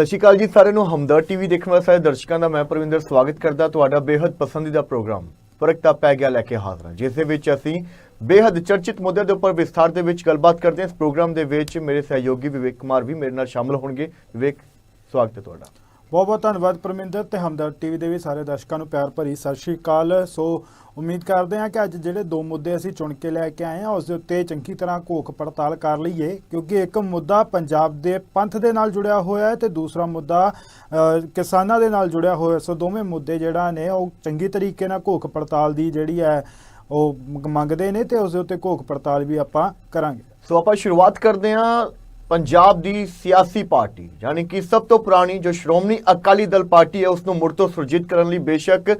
ਸਤਿ ਸ਼੍ਰੀ ਅਕਾਲ ਜੀ, ਸਾਰਿਆਂ ਨੂੰ ਹਮਦਰ ਟੀਵੀ ਦੇਖਣ ਵਾਲੇ ਸਾਰੇ ਦਰਸ਼ਕਾਂ ਦਾ ਮੈਂ ਪ੍ਰਵਿੰਦਰ ਸਵਾਗਤ ਕਰਦਾ, ਤੁਹਾਡਾ ਬੇਹੱਦ ਪਸੰਦੀਦਾ ਪ੍ਰੋਗਰਾਮ ਫ਼ਰਕ ਪੈ ਗਿਆ ਲੈ ਕੇ ਹਾਜ਼ਰ ਹਾਂ ਜਿਸ ਦੇ ਵਿੱਚ ਅਸੀਂ ਬੇਹੱਦ ਚਰਚਿਤ ਮੁੱਦੇ ਦੇ ਉੱਪਰ ਵਿਸਥਾਰ ਦੇ ਵਿੱਚ ਗੱਲਬਾਤ ਕਰਦੇ ਹਾਂ। ਇਸ ਪ੍ਰੋਗਰਾਮ ਦੇ ਵਿੱਚ ਮੇਰੇ ਸਹਿਯੋਗੀ ਵਿਵੇਕ ਕੁਮਾਰ ਵੀ ਮੇਰੇ ਨਾਲ ਸ਼ਾਮਲ ਹੋਣਗੇ। ਵਿਵੇਕ, ਸਵਾਗਤ ਹੈ ਤੁਹਾਡਾ। ਬਹੁਤ ਬਹੁਤ ਧੰਨਵਾਦ ਪ੍ਰਮਿੰਦਰ ਤੇ ਹਮਦਰ ਟੀਵੀ ਦੇ ਵੀ ਸਾਰੇ ਦਰਸ਼ਕਾਂ ਨੂੰ ਪਿਆਰ ਭਰੀ ਸਤਿ ਸ਼੍ਰੀ ਅਕਾਲ। ਸੋ ਉਮੀਦ ਕਰਦੇ ਹਾਂ ਕਿ ਅੱਜ ਜਿਹੜੇ ਦੋ ਮੁੱਦੇ ਅਸੀਂ ਚੁਣ ਕੇ ਲੈ ਕੇ ਆਏ ਹਾਂ, ਉਸ ਦੇ ਉੱਤੇ ਚੰਗੀ ਤਰ੍ਹਾਂ ਘੋਖ ਪੜਤਾਲ ਕਰ ਲਈਏ, ਕਿਉਂਕਿ ਇੱਕ ਮੁੱਦਾ ਪੰਜਾਬ ਦੇ ਪੰਥ ਦੇ ਨਾਲ ਜੁੜਿਆ ਹੋਇਆ ਹੈ ਤੇ ਦੂਸਰਾ ਮੁੱਦਾ ਕਿਸਾਨਾਂ ਦੇ ਨਾਲ ਜੁੜਿਆ ਹੋਇਆ ਸੋ ਦੋਵੇਂ ਮੁੱਦੇ ਜਿਹੜਾ ਨੇ, ਉਹ ਚੰਗੀ ਤਰੀਕੇ ਨਾਲ ਘੋਖ ਪੜਤਾਲ ਦੀ ਜਿਹੜੀ ਹੈ, ਉਹ ਮੰਗਦੇ ਨੇ ਤੇ ਉਸ ਦੇ ਉੱਤੇ ਘੋਖ ਪੜਤਾਲ ਵੀ ਆਪਾਂ ਕਰਾਂਗੇ। ਸੋ ਆਪਾਂ ਸ਼ੁਰੂਆਤ ਕਰਦੇ ਹਾਂ ਪੰਜਾਬ ਦੀ ਸਿਆਸੀ ਪਾਰਟੀ, ਯਾਨੀ ਕਿ ਸਭ ਤੋਂ ਪੁਰਾਣੀ ਜੋ ਸ਼੍ਰੋਮਣੀ ਅਕਾਲੀ ਦਲ ਪਾਰਟੀ ਹੈ ਉਸ ਨੂੰ ਮੁੜ ਤੋਂ ਸੁਰਜੀਤ ਕਰਨ ਲਈ ਬੇਸ਼ੱਕ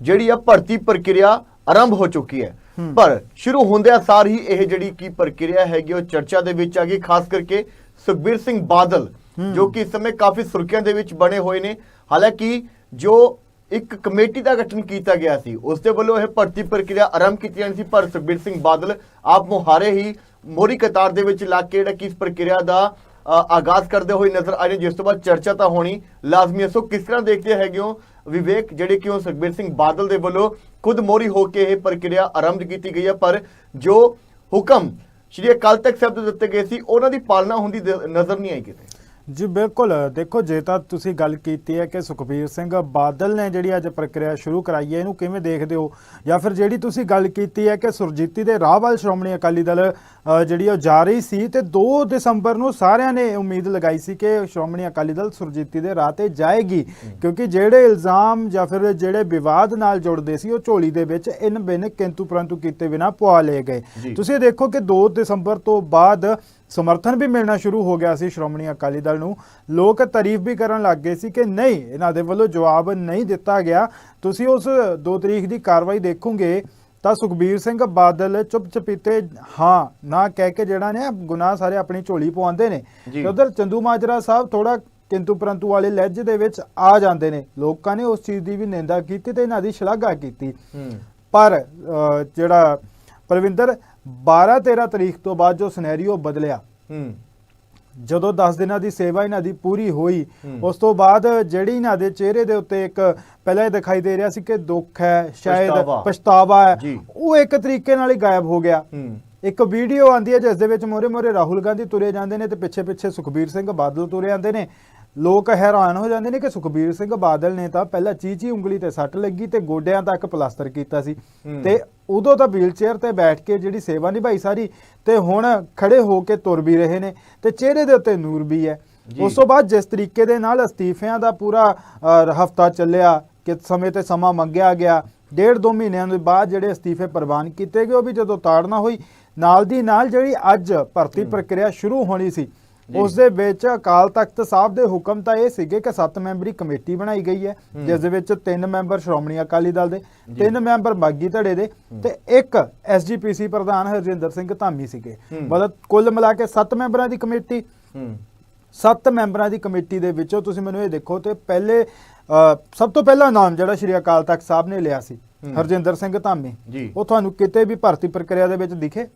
ਜਿਹੜੀ ਆ ਭਰਤੀ ਪ੍ਰਕਿਰਿਆ ਆਰੰਭ ਹੋ ਚੁੱਕੀ ਹੈ। ਪਰ ਸ਼ੁਰੂ ਹੁੰਦਿਆਂ ਸਾਰ ਹੀ ਇਹ ਜਿਹੜੀ ਕੀ ਪ੍ਰਕਿਰਿਆ ਹੈਗੀ ਉਹ ਚਰਚਾ ਦੇ ਵਿੱਚ ਆ ਗਈ ਖਾਸ ਕਰਕੇ ਸੁਖਬੀਰ ਸਿੰਘ ਬਾਦਲ। ਜੋ ਕਿ ਇਸ ਸਮੇਂ ਕਾਫੀ ਸੁਰਖੀਆਂ ਦੇ ਵਿੱਚ ਬਣੇ ਹੋਏ ਨੇ ਹਾਲਾਂਕਿ ਜੋ ਇੱਕ ਕਮੇਟੀ ਦਾ ਗਠਨ ਕੀਤਾ ਗਿਆ ਸੀ ਉਸ ਦੇ ਵੱਲੋਂ ਇਹ ਭਰਤੀ ਪ੍ਰਕਿਰਿਆ ਆਰੰਭ ਕੀਤੀ ਜਾਣੀ ਸੀ ਪਰ ਸੁਖਬੀਰ ਸਿੰਘ ਬਾਦਲ ਆਪ ਮੁਹਾਰੇ ਹੀ ਮੋਰੀ ਕਤਾਰ ਦੇ ਵਿੱਚ ਲੱਗ ਕੇ ਜਿਹੜਾ ਕਿ ਇਸ ਪ੍ਰਕਿਰਿਆ ਦਾ ਆਗਾਜ਼ ਕਰਦੇ ਹੋਏ ਨਜ਼ਰ ਆਏ ਜਿਸ ਤੋਂ ਬਾਅਦ ਚਰਚਾ ਤਾਂ ਹੋਣੀ ਲਾਜ਼ਮੀ ਹੈ ਸੋ ਕਿਸ ਤਰ੍ਹਾਂ ਦੇਖਦੇ ਹੈਗੇ ਹੋ ਵਿਵੇਕ, ਜਿਹੜੇ ਕਿ ਉਹ ਸੁਖਬੀਰ ਸਿੰਘ ਬਾਦਲ ਦੇ ਵੱਲੋਂ ਖੁਦ ਮੋਰੀ ਹੋ ਕੇ ਇਹ ਪ੍ਰਕਿਰਿਆ ਆਰੰਭ ਕੀਤੀ ਗਈ ਹੈ, ਪਰ ਜੋ ਹੁਕਮ ਸ਼੍ਰੀ ਅਕਾਲ ਤਖਤ ਸਾਹਿਬ ਦੇ ਦਿੱਤੇ ਗਏ ਸੀ, ਉਹਨਾਂ ਦੀ ਪਾਲਣਾ ਹੁੰਦੀ ਨਜ਼ਰ ਨਹੀਂ ਆਈ ਕਿਤੇ। ਜੀ ਬਿਲਕੁਲ। ਦੇਖੋ ਜੇ ਤਾਂ ਤੁਸੀਂ ਗੱਲ ਕੀਤੀ ਹੈ ਕਿ ਸੁਖਬੀਰ ਸਿੰਘ ਬਾਦਲ ਨੇ ਜਿਹੜੀ ਅੱਜ ਪ੍ਰਕਿਰਿਆ ਸ਼ੁਰੂ ਕਰਾਈ ਹੈ ਇਹਨੂੰ ਕਿਵੇਂ ਦੇਖਦੇ ਹੋ? ਜਾਂ ਫਿਰ ਜਿਹੜੀ ਤੁਸੀਂ ਗੱਲ ਕੀਤੀ ਹੈ ਕਿ ਸੁਰਜੀਤੀ ਦੇ ਰਾਹ ਵੱਲ ਸ਼੍ਰੋਮਣੀ ਅਕਾਲੀ ਦਲ ਜਿਹੜੀ ਉਹ ਜਾ ਰਹੀ ਸੀ ਤੇ 2 ਦਸੰਬਰ ਨੂੰ ਸਾਰਿਆਂ ਨੇ ਉਮੀਦ ਲਗਾਈ ਸੀ ਕਿ ਸ਼੍ਰੋਮਣੀ ਅਕਾਲੀ ਦਲ ਸੁਰਜੀਤੀ ਦੇ ਰਾਹ ਤੇ ਜਾਏਗੀ। ਕਿਉਂਕਿ ਜਿਹੜੇ ਇਲਜ਼ਾਮ ਜਾਂ ਫਿਰ ਜਿਹੜੇ ਵਿਵਾਦ ਨਾਲ ਜੁੜਦੇ ਸੀ ਉਹ ਝੋਲੀ ਦੇ ਵਿੱਚ ਇਨ ਬਿਨ ਕਿੰਤੂ ਪਰੰਤੂ ਕੀਤੇ ਬਿਨਾ ਪਵਾ ਲਏ। ਗਏ। ਤੁਸੀਂ ਦੇਖੋ ਕਿ 2 ਦਸੰਬਰ ਤੋਂ ਬਾਅਦ ਸਮਰਥਨ ਵੀ ਮਿਲਣਾ ਸ਼ੁਰੂ ਹੋ ਗਿਆ ਸੀ ਸ਼੍ਰੋਮਣੀ ਅਕਾਲੀ ਦਲ ਨੂੰ। ਲੋਕ ਤਾਰੀਫ ਵੀ ਕਰਨ ਲੱਗ ਗਏ ਸੀ ਕਿ ਨਹੀਂ ਇਹਨਾਂ ਦੇ ਵੱਲੋਂ ਜਵਾਬ ਨਹੀਂ ਦਿੱਤਾ ਗਿਆ। ਤੁਸੀਂ ਉਸ 2 ਤਰੀਕ ਦੀ ਕਾਰਵਾਈ ਦੇਖੋਗੇ ਤਾਂ ਸੁਖਬੀਰ ਸਿੰਘ ਬਾਦਲ ਚੁੱਪ ਚਪੀਤੇ ਹਾਂ ਨਾ ਕਹਿ ਕੇ ਜਿਹੜਾ ਨੇ ਗੁਨਾਹ ਸਾਰੇ ਆਪਣੀ ਝੋਲੀ ਪਵਾਉਂਦੇ ਨੇ। ਤੇ ਉਧਰ ਚੰਦੂ ਮਾਜਰਾ ਸਾਹਿਬ ਥੋੜਾ ਕਿੰਤੂ ਪਰੰਤੂ ਵਾਲੇ ਲਹਿਜੇ ਦੇ ਵਿੱਚ ਆ ਜਾਂਦੇ ਨੇ। ਲੋਕਾਂ ਨੇ ਉਸ ਚੀਜ਼ ਦੀ ਵੀ ਨਿੰਦਾ ਕੀਤੀ ਤੇ ਇਹਨਾਂ ਦੀ ਸ਼ਲਾਘਾ ਕੀਤੀ। ਪਰ ਜਿਹੜਾ ਪ੍ਰਵਿੰਦਰ 12 13 ਤਰੀਕ ਤੋਂ ਬਾਅਦ ਜੋ ਸਿਨੈਰੀਓ ਬਦਲਿਆ ਹੂੰ ਜਦੋਂ 10 ਦਿਨਾਂ ਦੀ ਸੇਵਾ ਇਹਨਾਂ ਦੀ ਪੂਰੀ ਹੋਈ। ਉਸ ਤੋਂ ਬਾਅਦ ਜਿਹੜੀ ਇਹਨਾਂ ਦੇ ਚਿਹਰੇ ਦੇ ਉੱਤੇ ਇੱਕ ਪਹਿਲਾਂ ਇਹ ਦਿਖਾਈ ਦੇ ਰਿਹਾ ਸੀ ਕਿ ਦੁੱਖ ਹੈ ਸ਼ਾਇਦ ਪਛਤਾਵਾ। ਹੈ। ਉਹ ਇੱਕ ਤਰੀਕੇ ਨਾਲ ਹੀ ਗਾਇਬ ਹੋ ਗਿਆ ਇੱਕ ਵੀਡੀਓ ਆਂਦੀ ਹੈ ਜਿਸ ਦੇ ਵਿੱਚ ਮੋਰੇ ਮੋਰੇ ਰਾਹੁਲ ਗਾਂਧੀ ਤੁਰੇ ਜਾਂਦੇ ਨੇ ਤੇ ਪਿੱਛੇ ਪਿੱਛੇ ਸੁਖਬੀਰ ਸਿੰਘ ਬਾਦਲ ਤੁਰੇ ਆਂਦੇ ਨੇ ਲੋਕ ਹੈਰਾਨ ਹੋ ਜਾਂਦੇ ਨੇ ਕਿ ਸੁਖਬੀਰ ਸਿੰਘ ਬਾਦਲ ਨੇ ਤਾਂ ਪਹਿਲਾਂ ਚੀਚੀ ਉਂਗਲੀ ਤੇ ਸੱਟ ਲੱਗੀ ਤੇ ਗੋਡਿਆਂ ਤੱਕ ਪਲਾਸਟਰ ਕੀਤਾ ਸੀ। ਤੇ ਉਦੋਂ ਤਾਂ ਵੀਲਚੇਅਰ ਤੇ ਬੈਠ ਕੇ ਜਿਹੜੀ ਸੇਵਾ ਨਿਭਾਈ ਸਾਰੀ ਤੇ ਹੁਣ ਖੜੇ ਹੋ ਕੇ ਤੁਰ ਵੀ ਰਹੇ ਨੇ ਤੇ ਚਿਹਰੇ ਦੇ ਉੱਤੇ ਨੂਰ ਵੀ ਹੈ। ਉਸ ਤੋਂ ਬਾਅਦ ਜਿਸ ਤਰੀਕੇ ਦੇ ਨਾਲ ਅਸਤੀਫਿਆਂ ਦਾ ਪੂਰਾ ਹਫਤਾ ਚੱਲਿਆ ਕਿ ਸਮੇਂ ਤੇ ਸਮਾਂ ਮੰਗਿਆ ਗਿਆ ਡੇਢ ਦੋ ਮਹੀਨਿਆਂ ਦੇ ਬਾਅਦ ਜਿਹੜੇ ਅਸਤੀਫੇ ਪ੍ਰਵਾਨ ਕੀਤੇ ਗਏ ਉਹ ਵੀ ਜਦੋਂ ਤਾੜਨਾ ਹੋਈ ਨਾਲ ਦੀ ਨਾਲ ਜਿਹੜੀ ਅੱਜ ਭਰਤੀ ਪ੍ਰਕਿਰਿਆ ਸ਼ੁਰੂ ਹੋਣੀ ਸੀ। ਉਸ ਦੇ ਵਿੱਚ ਅਕਾਲ ਤਖਤ ਸਾਹਿਬ ਦੇ ਹੁਕਮ ਤਾਂ ਇਹ ਸੀਗੇ ਕਿ 7 ਮੈਂਬਰੀ ਕਮੇਟੀ ਬਣਾਈ ਗਈ ਹੈ। ਜਿਸ ਦੇ ਵਿੱਚ ਤਿੰਨ ਮੈਂਬਰ ਸ਼੍ਰੋਮਣੀ ਅਕਾਲੀ ਦਲ ਦੇ ਜੀ। ਤਿੰਨ ਮੈਂਬਰ ਮਾਗੀ ਧੜੇ ਦੇ ਤੇ ਇੱਕ ਐਸਜੀਪੀਸੀ ਪ੍ਰਧਾਨ ਹਰਜਿੰਦਰ ਸਿੰਘ ਧਾਮੀ ਸੀਗੇ। ਮਤਲਬ ਕੁੱਲ ਮਿਲਾ ਕੇ 7 ਮੈਂਬਰਾਂ ਦੀ ਕਮੇਟੀ ਸੱਤ ਮੈਂਬਰਾਂ ਦੀ ਕਮੇਟੀ ਦੇ ਵਿੱਚੋਂ ਤੁਸੀਂ ਮੈਨੂੰ ਇਹ ਦੇਖੋ ਤੇ ਪਹਿਲੇ ਸਭ ਤੋਂ ਪਹਿਲਾ ਨਾਮ ਜਿਹੜਾ ਸ਼੍ਰੀ ਅਕਾਲ ਤਖਤ ਸਾਹਿਬ ਨੇ ਲਿਆ ਸੀ। ਹਰਜਿੰਦਰ ਸਿੰਘ ਧਾਮੀ ਉਹ ਤੁਹਾਨੂੰ ਕਿਤੇ ਵੀ ਭਰਤੀ ਪ੍ਰਕਿਰਿਆ ਦੇ ਵਿੱਚ ਦਿਖੇ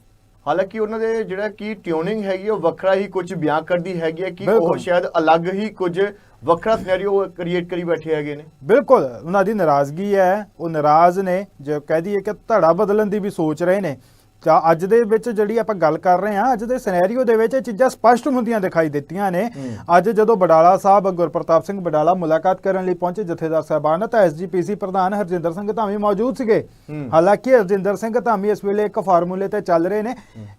ਹਾਲਾਂਕਿ ਉਹਨਾਂ ਦੇ ਜਿਹੜਾ ਕੀ ਟਿਊਨਿੰਗ ਹੈਗੀ ਉਹ ਵੱਖਰਾ ਹੀ ਕੁਝ ਬਿਆਨ ਕਰਦੀ ਹੈਗੀ ਹੈ ਕਿ ਉਹ। ਸ਼ਾਇਦ ਅਲੱਗ ਹੀ ਕੁਝ ਵੱਖਰਾ ਸਿਨੈਰੀਓ ਕ੍ਰੀਏਟ ਕਰੀ ਬੈਠੇ ਹੈਗੇ ਨੇ ਬਿਲਕੁਲ ਉਹਨਾਂ ਦੀ ਨਾਰਾਜ਼ਗੀ ਹੈ ਉਹ ਨਾਰਾਜ਼ ਨੇ ਜੇ ਕਹਿ ਦਈਏ ਕਿ ਧੜਾ ਬਦਲਣ ਦੀ ਵੀ ਸੋਚ ਰਹੇ ਨੇ ਤਾਂ ਅੱਜ ਦੇ ਵਿੱਚ ਜਿਹੜੀ ਆਪਾਂ ਗੱਲ ਕਰ ਰਹੇ ਹਾਂ ਅੱਜ ਦੇ ਸਿਨੈਰੀਓ ਦੇ ਵਿੱਚ ਇਹ ਚੀਜ਼ਾਂ ਸਪਸ਼ਟ ਹੁੰਦੀਆਂ ਦਿਖਾਈ ਦਿੱਤੀਆਂ ਨੇ। ਅੱਜ ਜਦੋਂ ਬਡਾਲਾ ਸਾਹਿਬ ਗੁਰਪ੍ਰਤਾਪ ਸਿੰਘ ਬਡਾਲਾ ਮੁਲਾਕਾਤ ਕਰਨ ਲਈ ਪਹੁੰਚੇ ਜਥੇਦਾਰ ਸਾਹਿਬਾਨ ਤਾਂ ਐਸਜੀਪੀਸੀ ਪ੍ਰਧਾਨ ਹਰਜਿੰਦਰ ਸਿੰਘ ਧਾਮੀ ਮੌਜੂਦ ਸੀਗੇ। ਹਾਲਾਂਕਿ ਹਰਜਿੰਦਰ ਸਿੰਘ ਧਾਮੀ ਇਸ ਵੇਲੇ ਇੱਕ ਫਾਰਮੂਲੇ ਤੇ ਚੱਲ ਰਹੇ ਨੇ।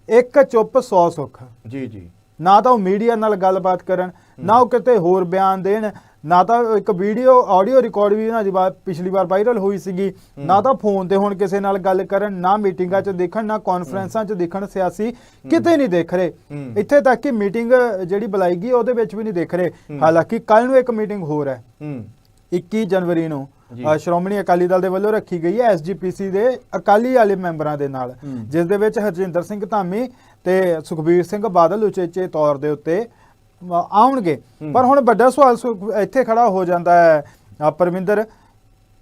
ਇੱਕ ਚੁੱਪ 100 ਸੁੱਖ। ਜੀ ਜੀ। ਨਾ ਤਾਂ ਉਹ ਮੀਡੀਆ ਨਾਲ ਗੱਲਬਾਤ ਕਰਨ ਨਾ ਉਹ ਕਿਤੇ ਹੋਰ ਬਿਆਨ ਦੇਣ ਨਾ ਤਾਂ ਇੱਕ ਵੀਡੀਓ ਆਡੀਓ ਰਿਕਾਰਡ ਵੀ ਇਹਨਾਂ ਦੀ ਬਾਤ ਪਿਛਲੀ ਵਾਰ ਵਾਇਰਲ ਹੋਈ ਸੀਗੀ। ਨਾ ਤਾਂ ਫੋਨ ਤੇ ਹੁਣ ਕਿਸੇ ਨਾਲ ਗੱਲ ਕਰਨ ਨਾ ਮੀਟਿੰਗਾਂ 'ਚ ਦੇਖਣ ਨਾ ਕਾਨਫਰੰਸਾਂ 'ਚ ਦੇਖਣ ਸਿਆਸੀ ਕਿਤੇ ਨਹੀਂ ਦੇਖ ਰਹੇ। ਹੂੰ। ਇੱਥੇ ਤੱਕ ਕਿ ਮੀਟਿੰਗ ਜਿਹੜੀ ਬੁਲਾਈ ਗਈ ਉਹਦੇ ਵਿੱਚ ਵੀ ਨਹੀਂ ਦੇਖ ਰਹੇ। ਹਾਲਾਂਕਿ ਕੱਲ ਨੂੰ ਇੱਕ ਮੀਟਿੰਗ ਹੋਰ ਹੈ। ਹੂੰ। 21 ਜਨਵਰੀ ਨੂੰ ਜੀ। ਅ, ਸ਼੍ਰੋਮਣੀ ਅਕਾਲੀ ਦਲ ਦੇ ਵੱਲੋਂ ਰੱਖੀ ਗਈ ਹੈ ਐਸਜੀਪੀਸੀ ਦੇ ਅਕਾਲੀ ਵਾਲੇ ਮੈਂਬਰਾਂ ਦੇ ਨਾਲ। ਹੂੰ। ਜਿਸ ਦੇ ਵਿੱਚ ਹਰਜਿੰਦਰ ਸਿੰਘ ਧਾਮੀ ਤੇ ਸੁਖਬੀਰ ਸਿੰਘ ਬਾਦਲ ਉਚੇਚੇ ਤੌਰ ਦੇ ਉੱਤੇ ਆਉਣਗੇ। ਪਰ ਹੁਣ ਵੱਡਾ ਸਵਾਲ ਇੱਥੇ ਖੜਾ ਹੋ ਜਾਂਦਾ ਹੈ ਪਰਮਿੰਦਰ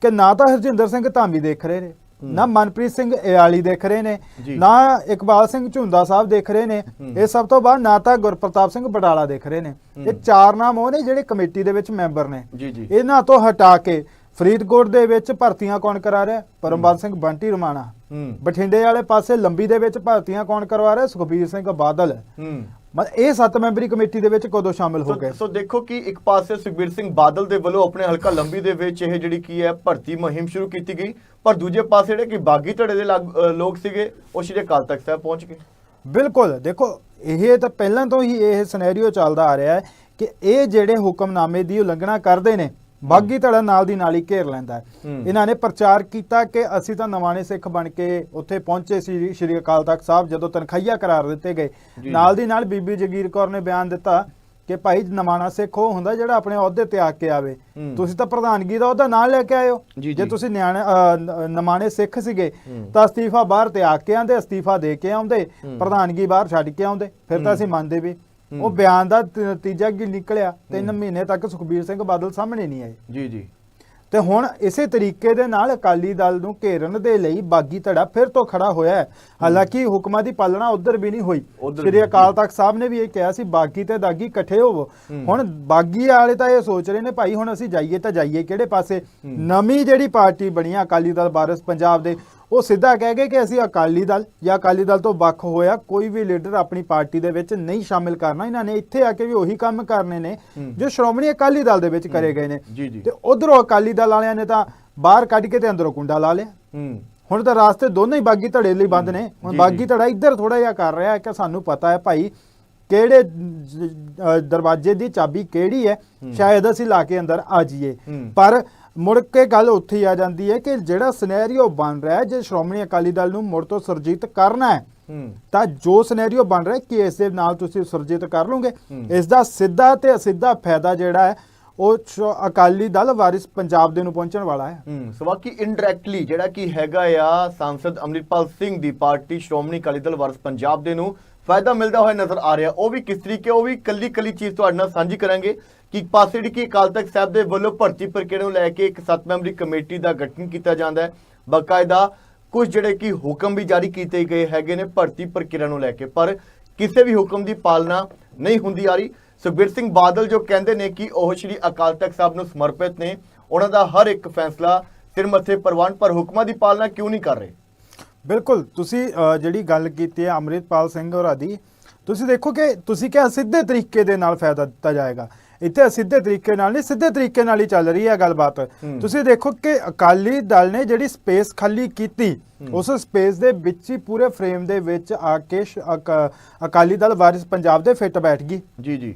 ਕਿ ਨਾ ਤਾਂ ਹਰਜਿੰਦਰ ਸਿੰਘ ਧਾਮੀ ਦੇਖ ਰਹੇ ਨੇ ਨਾ ਮਨਪ੍ਰੀਤ ਸਿੰਘ ਇਆਲੀ ਦੇਖ ਰਹੇ ਨੇ। ਨਾ ਇਕਬਾਲ ਸਿੰਘ ਝੁੰਦਾ ਸਾਹਿਬ ਦੇਖ ਰਹੇ ਨੇ। ਇਹ ਸਭ ਤੋਂ ਬਾਅਦ ਨਾ ਤਾਂ ਗੁਰਪ੍ਰਤਾਪ ਸਿੰਘ ਬਡਾਲਾ ਦੇਖ ਰਹੇ ਨੇ। ਇਹ ਚਾਰ ਨਾਮ ਉਹ ਨੇ ਜਿਹੜੇ ਕਮੇਟੀ ਦੇ ਵਿੱਚ ਮੈਂਬਰ ਨੇ। ਜੀ ਜੀ। ਇਹਨਾਂ ਤੋਂ ਹਟਾ ਕੇ ਫਰੀਦਕੋਟ ਦੇ ਵਿੱਚ ਭਰਤੀਆਂ ਕੌਣ ਕਰਾ ਰਿਹਾ? ਪਰਮਬੰਦ ਸਿੰਘ ਬੰਟੀ ਰਮਾਣਾ। ਬਠਿੰਡੇ ਵਾਲੇ ਪਾਸੇ ਲੰਬੀ ਦੇ ਵਿੱਚ ਭਰਤੀਆਂ ਕੌਣ ਕਰਵਾ ਰਿਹਾ? ਸੁਖਬੀਰ ਸਿੰਘ ਬਾਦਲ। ਇਹ ਸੱਤ ਮੈਂਬਰੀ ਕਮੇਟੀ ਦੇ ਵਿੱਚ ਕਦੋਂ ਸ਼ਾਮਿਲ ਹੋ ਗਏ? ਸੋ- ਦੇਖੋ ਕਿ ਇੱਕ ਪਾਸੇ ਸੁਖਬੀਰ ਸਿੰਘ ਬਾਦਲ ਦੇ ਵੱਲੋਂ ਆਪਣੇ ਹਲਕਾ ਲੰਬੀ ਦੇ ਵਿੱਚ ਇਹ ਜਿਹੜੀ ਕੀ ਹੈ ਭਰਤੀ ਮੁਹਿੰਮ ਸ਼ੁਰੂ ਕੀਤੀ ਗਈ ਪਰ ਦੂਜੇ ਪਾਸੇ ਜਿਹੜੇ ਕਿ ਬਾਗੀ ਧੜੇ ਦੇ ਲੋਕ ਸੀਗੇ ਉਹ ਸ਼੍ਰੀ ਅਕਾਲ ਤਖਤ ਸਾਹਿਬ ਪਹੁੰਚ ਗਏ। ਬਿਲਕੁਲ ਦੇਖੋ ਇਹ ਤਾਂ ਪਹਿਲਾਂ ਤੋਂ ਹੀ ਇਹ ਸਿਨੈਰੀਓ ਚੱਲਦਾ ਆ ਰਿਹਾ ਹੈ ਕਿ ਇਹ ਜਿਹੜੇ ਹੁਕਮਨਾਮੇ ਦੀ ਉਲੰਘਣਾ ਕਰਦੇ ਨੇ ਬਾਗੀ ਧੜਾ ਨਾਲ ਦੀ ਨਾਲ ਹੀ ਘੇਰ ਲੈਂਦਾ ਹੈ। ਇਹਨਾਂ ਨੇ ਪ੍ਰਚਾਰ ਕੀਤਾ ਕਿ ਅਸੀਂ ਤਾਂ ਨਵਾਣੇ ਸਿੱਖ ਬਣ ਕੇ ਉੱਥੇ ਪਹੁੰਚੇ ਸੀ ਸ਼੍ਰੀ ਅਕਾਲ ਤਖਤ ਸਾਹਿਬ ਜਦੋਂ ਤਨਖਾਹੀਆ ਕਰਾਰ ਦਿੱਤੇ ਗਏ। ਨਾਲ ਦੀ ਨਾਲ ਬੀਬੀ ਜਗੀਰ ਕੌਰ ਨੇ ਬਿਆਨ ਦਿੱਤਾ ਕਿ ਭਾਈ ਨਵਾਣਾ ਸਿੱਖ ਉਹ ਹੁੰਦਾ ਜਿਹੜਾ ਆਪਣੇ ਅਹੁਦੇ ਤੇ ਆ ਕੇ ਆਵੇ। ਤੁਸੀਂ ਤਾਂ ਪ੍ਰਧਾਨਗੀ ਦਾ ਉਹਦਾ ਨਾਂ ਲੈ ਕੇ ਆਇਓ ਜੀ। ਤੁਸੀਂ ਨਿਆਣੇ ਨਮਾਣੇ ਸਿੱਖ ਸੀਗੇ। ਤਾਂ ਅਸਤੀਫਾ ਬਾਹਰ ਤੇ ਆ ਕੇ ਆਂਦੇ ਅਸਤੀਫਾ ਦੇ ਕੇ ਆਉਂਦੇ। ਪ੍ਰਧਾਨਗੀ ਬਾਹਰ ਛੱਡ ਕੇ ਆਉਂਦੇ ਫਿਰ ਤਾਂ ਅਸੀਂ ਮੰਨਦੇ ਵੀ ਉਹ ਬਿਆਨ ਦਾ ਤ- ਤੀਜਾ ਕੀ ਨਿਕਲਿਆ ਤਿੰਨ ਮਹੀਨੇ ਤੱਕ ਸੁਖਬੀਰ ਸਿੰਘ ਬਾਦਲ ਸਾਹਮਣੇ ਨਹੀਂ ਆਏ। ਜੀ ਜੀ। ਤੇ ਹੁਣ ਇਸੇ ਤਰੀਕੇ ਦੇ ਨਾਲ ਅਕਾਲੀ ਦਲ ਨੂੰ ਘੇਰਨ ਦੇ ਲਈ ਬਾਗੀ ਧੜਾ ਫਿਰ ਤੋਂ ਖੜਾ ਹੋਇਆ ਹੈ। ਹਾਲਾਂਕਿ ਹੁਕਮਾਂ ਦੀ ਪਾਲਣਾ ਉਧਰ ਵੀ ਨਹੀਂ ਹੋਈ। ਉੱਧਰ ਸ੍ਰੀ ਅਕਾਲ ਤਖਤ ਸਾਹਿਬ ਨੇ ਵੀ ਇਹ ਕਿਹਾ ਸੀ ਬਾਗੀ ਤੇ ਦਾਗੀ ਇਕੱਠੇ ਹੋਵੋ। ਹੁਣ ਬਾਗੀ ਵਾਲੇ ਤਾਂ ਇਹ ਸੋਚ ਰਹੇ ਨੇ ਭਾਈ ਹੁਣ ਅਸੀਂ ਜਾਈਏ ਤਾਂ ਜਾਈਏ ਕਿਹੜੇ ਪਾਸੇ? ਨਵੀਂ ਜਿਹੜੀ ਪਾਰਟੀ ਬਣੀ ਆ ਅਕਾਲੀ ਦਲ ਵਾਰਸ ਪੰਜਾਬ ਦੇ ਉਹ ਸਿੱਧਾ ਕਹਿ ਗਏ ਕਿ ਅਸੀਂ ਅਕਾਲੀ ਦਲ ਜਾਂ ਅਕਾਲੀ ਦਲ ਤੋਂ ਵੱਖ ਹੋਇਆ ਕੋਈ ਵੀ ਲੀਡਰ ਆਪਣੀ ਪਾਰਟੀ ਦੇ ਵਿੱਚ ਨਹੀਂ ਸ਼ਾਮਿਲ ਕਰਨਾ। ਇਹਨਾਂ ਨੇ ਇੱਥੇ ਆ ਕੇ ਵੀ ਉਹੀ ਕੰਮ ਕਰਨੇ ਨੇ। ਜੋ ਸ਼੍ਰੋਮਣੀ ਅਕਾਲੀ ਦਲ ਦੇ ਵਿੱਚ ਕਰੇ ਗਏ ਨੇ। ਤੇ ਉਧਰੋਂ ਅਕਾਲੀ ਦਲ ਵਾਲਿਆਂ ਨੇ ਤਾਂ ਬਾਹਰ ਕੱਢ ਕੇ ਤੇ ਅੰਦਰੋਂ ਕੁੰਡਾ ਲਾ ਲਿਆ। ਹੁਣ ਤਾਂ ਰਾਸਤੇ ਦੋਨੋਂ ਹੀ ਬਾਗੀ ਧੜੇ ਲਈ ਬੰਦ ਨੇ। ਹੁਣ। ਬਾਗੀ ਧੜਾ ਇੱਧਰ ਥੋੜਾ ਜਿਹਾ ਕਰ ਰਿਹਾ ਕਿ ਸਾਨੂੰ ਪਤਾ ਹੈ ਭਾਈ ਕਿਹੜੇ ਦਰਵਾਜ਼ੇ ਦੀ ਚਾਬੀ ਕਿਹੜੀ ਹੈ। ਸ਼ਾਇਦ ਅਸੀਂ ਲਾ ਕੇ ਅੰਦਰ ਆ ਜਾਈਏ। ਪਰ ਮੁੜ ਕੇ ਗੱਲ ਉੱਥੇ ਹੀ ਆ ਜਾਂਦੀ ਹੈ ਕਿ ਜਿਹੜਾ ਸਿਨੈਰੀਓ ਬਣ ਰਿਹਾ ਹੈ ਜੇ ਸ਼੍ਰੋਮਣੀ ਅਕਾਲੀ ਦਲ ਨੂੰ ਮੁੜ ਤੋਂ ਸੁਰਜੀਤ ਕਰਨਾ ਹੈ ਤਾਂ ਜੋ ਸਿਨੈਰੀਓ ਬਣ ਰਿਹਾ ਕਿ ਇਸ ਦੇ ਨਾਲ ਤੁਸੀਂ ਸੁਰਜੀਤ ਕਰ ਲਓਗੇ। ਹੂੰ। ਇਸ ਦਾ ਸਿੱਧਾ ਤੇ ਅਸਿੱਧਾ ਫਾਇਦਾ ਜਿਹੜਾ ਹੈ ਉਹ ਅਕਾਲੀ ਦਲ ਵਾਰਿਸ ਪੰਜਾਬ ਦੇ ਨੂੰ ਪਹੁੰਚਣ ਵਾਲਾ ਹੈ। ਹੂੰ ਸੋ ਬਾਕੀ ਇਨਡਾਇਰੈਕਟਲੀ ਜਿਹੜਾ ਕਿ ਹੈਗਾ ਆ ਸਾਂਸਦ ਅਮਰਿਤਪਾਲ ਸਿੰਘ ਦੀ ਪਾਰਟੀ ਸ਼੍ਰੋਮਣੀ ਅਕਾਲੀ ਦਲ ਵਾਰਸ ਪੰਜਾਬ ਦੇ ਨੂੰ ਫਾਇਦਾ ਮਿਲਦਾ ਹੋਇਆ ਨਜ਼ਰ ਆ ਰਿਹਾ। ਉਹ ਵੀ ਕਿਸ ਤਰੀਕੇ ਉਹ ਵੀ ਕੱਲੀ ਕੱਲੀ ਚੀਜ਼ ਤੁਹਾਡੇ ਨਾਲ ਸਾਂਝੀ ਕਰਾਂਗੇ। ਕਿ ਇੱਕ ਪਾਸੇ ਜਿਹੜੀ ਕਿ ਅਕਾਲ ਤਖਤ ਸਾਹਿਬ ਦੇ ਵੱਲੋਂ ਭਰਤੀ ਪ੍ਰਕਿਰਿਆ ਨੂੰ ਲੈ ਕੇ ਇੱਕ ਸੱਤ ਮੈਂਬਰੀ ਕਮੇਟੀ ਦਾ ਗਠਨ ਕੀਤਾ ਜਾਂਦਾ ਹੈ। ਬਕਾਇਦਾ ਕੁਝ ਜਿਹੜੇ ਕਿ ਹੁਕਮ ਵੀ ਜਾਰੀ ਕੀਤੇ ਗਏ ਹੈਗੇ ਨੇ ਭਰਤੀ ਪ੍ਰਕਿਰਿਆ ਨੂੰ ਲੈ ਕੇ, ਪਰ ਕਿਸੇ ਵੀ ਹੁਕਮ ਦੀ ਪਾਲਣਾ ਨਹੀਂ ਹੁੰਦੀ ਆ ਰਹੀ। ਸੁਖਬੀਰ ਸਿੰਘ ਬਾਦਲ ਜੋ ਕਹਿੰਦੇ ਨੇ ਕਿ ਉਹ ਸ਼੍ਰੀ ਅਕਾਲ ਤਖਤ ਸਾਹਿਬ ਨੂੰ ਸਮਰਪਿਤ ਨੇ, ਉਹਨਾਂ ਦਾ ਹਰ ਇੱਕ ਫੈਸਲਾ ਸਿਰ ਮੱਥੇ ਪ੍ਰਵਾਨ, ਪਰ ਹੁਕਮਾਂ ਦੀ ਪਾਲਣਾ ਕਿਉਂ ਨਹੀਂ ਕਰ ਰਹੇ? ਬਿਲਕੁਲ, ਤੁਸੀਂ ਜਿਹੜੀ ਗੱਲ ਕੀਤੀ ਹੈ ਅੰਮ੍ਰਿਤਪਾਲ ਸਿੰਘ ਹੋਰਾਂ ਦੀ, ਤੁਸੀਂ ਦੇਖੋ ਕਿ ਤੁਸੀਂ ਕਿਹਾ ਸਿੱਧੇ ਤਰੀਕੇ ਦੇ ਨਾਲ ਫਾਇਦਾ ਦਿੱਤਾ ਜਾਏਗਾ। ਇੱਥੇ ਸਿੱਧੇ ਤਰੀਕੇ ਨਾਲ ਨਹੀਂ ਸਿੱਧੇ ਤਰੀਕੇ ਨਾਲ ਹੀ ਚੱਲ ਰਹੀ ਹੈ ਗੱਲਬਾਤ। ਤੁਸੀਂ ਦੇਖੋ ਕਿ ਅਕਾਲੀ ਦਲ ਨੇ ਜਿਹੜੀ ਸਪੇਸ ਖਾਲੀ ਕੀਤੀ ਉਸ ਸਪੇਸ ਦੇ ਵਿੱਚ ਹੀ ਪੂਰੇ ਫਰੇਮ ਦੇ ਵਿੱਚ ਆ ਕੇ ਅਕਾਲੀ ਦਲ ਵਾਰਿਸ ਪੰਜਾਬ ਦੇ ਫਿੱਟ ਬੈਠ ਗਈ। ਜੀ ਜੀ।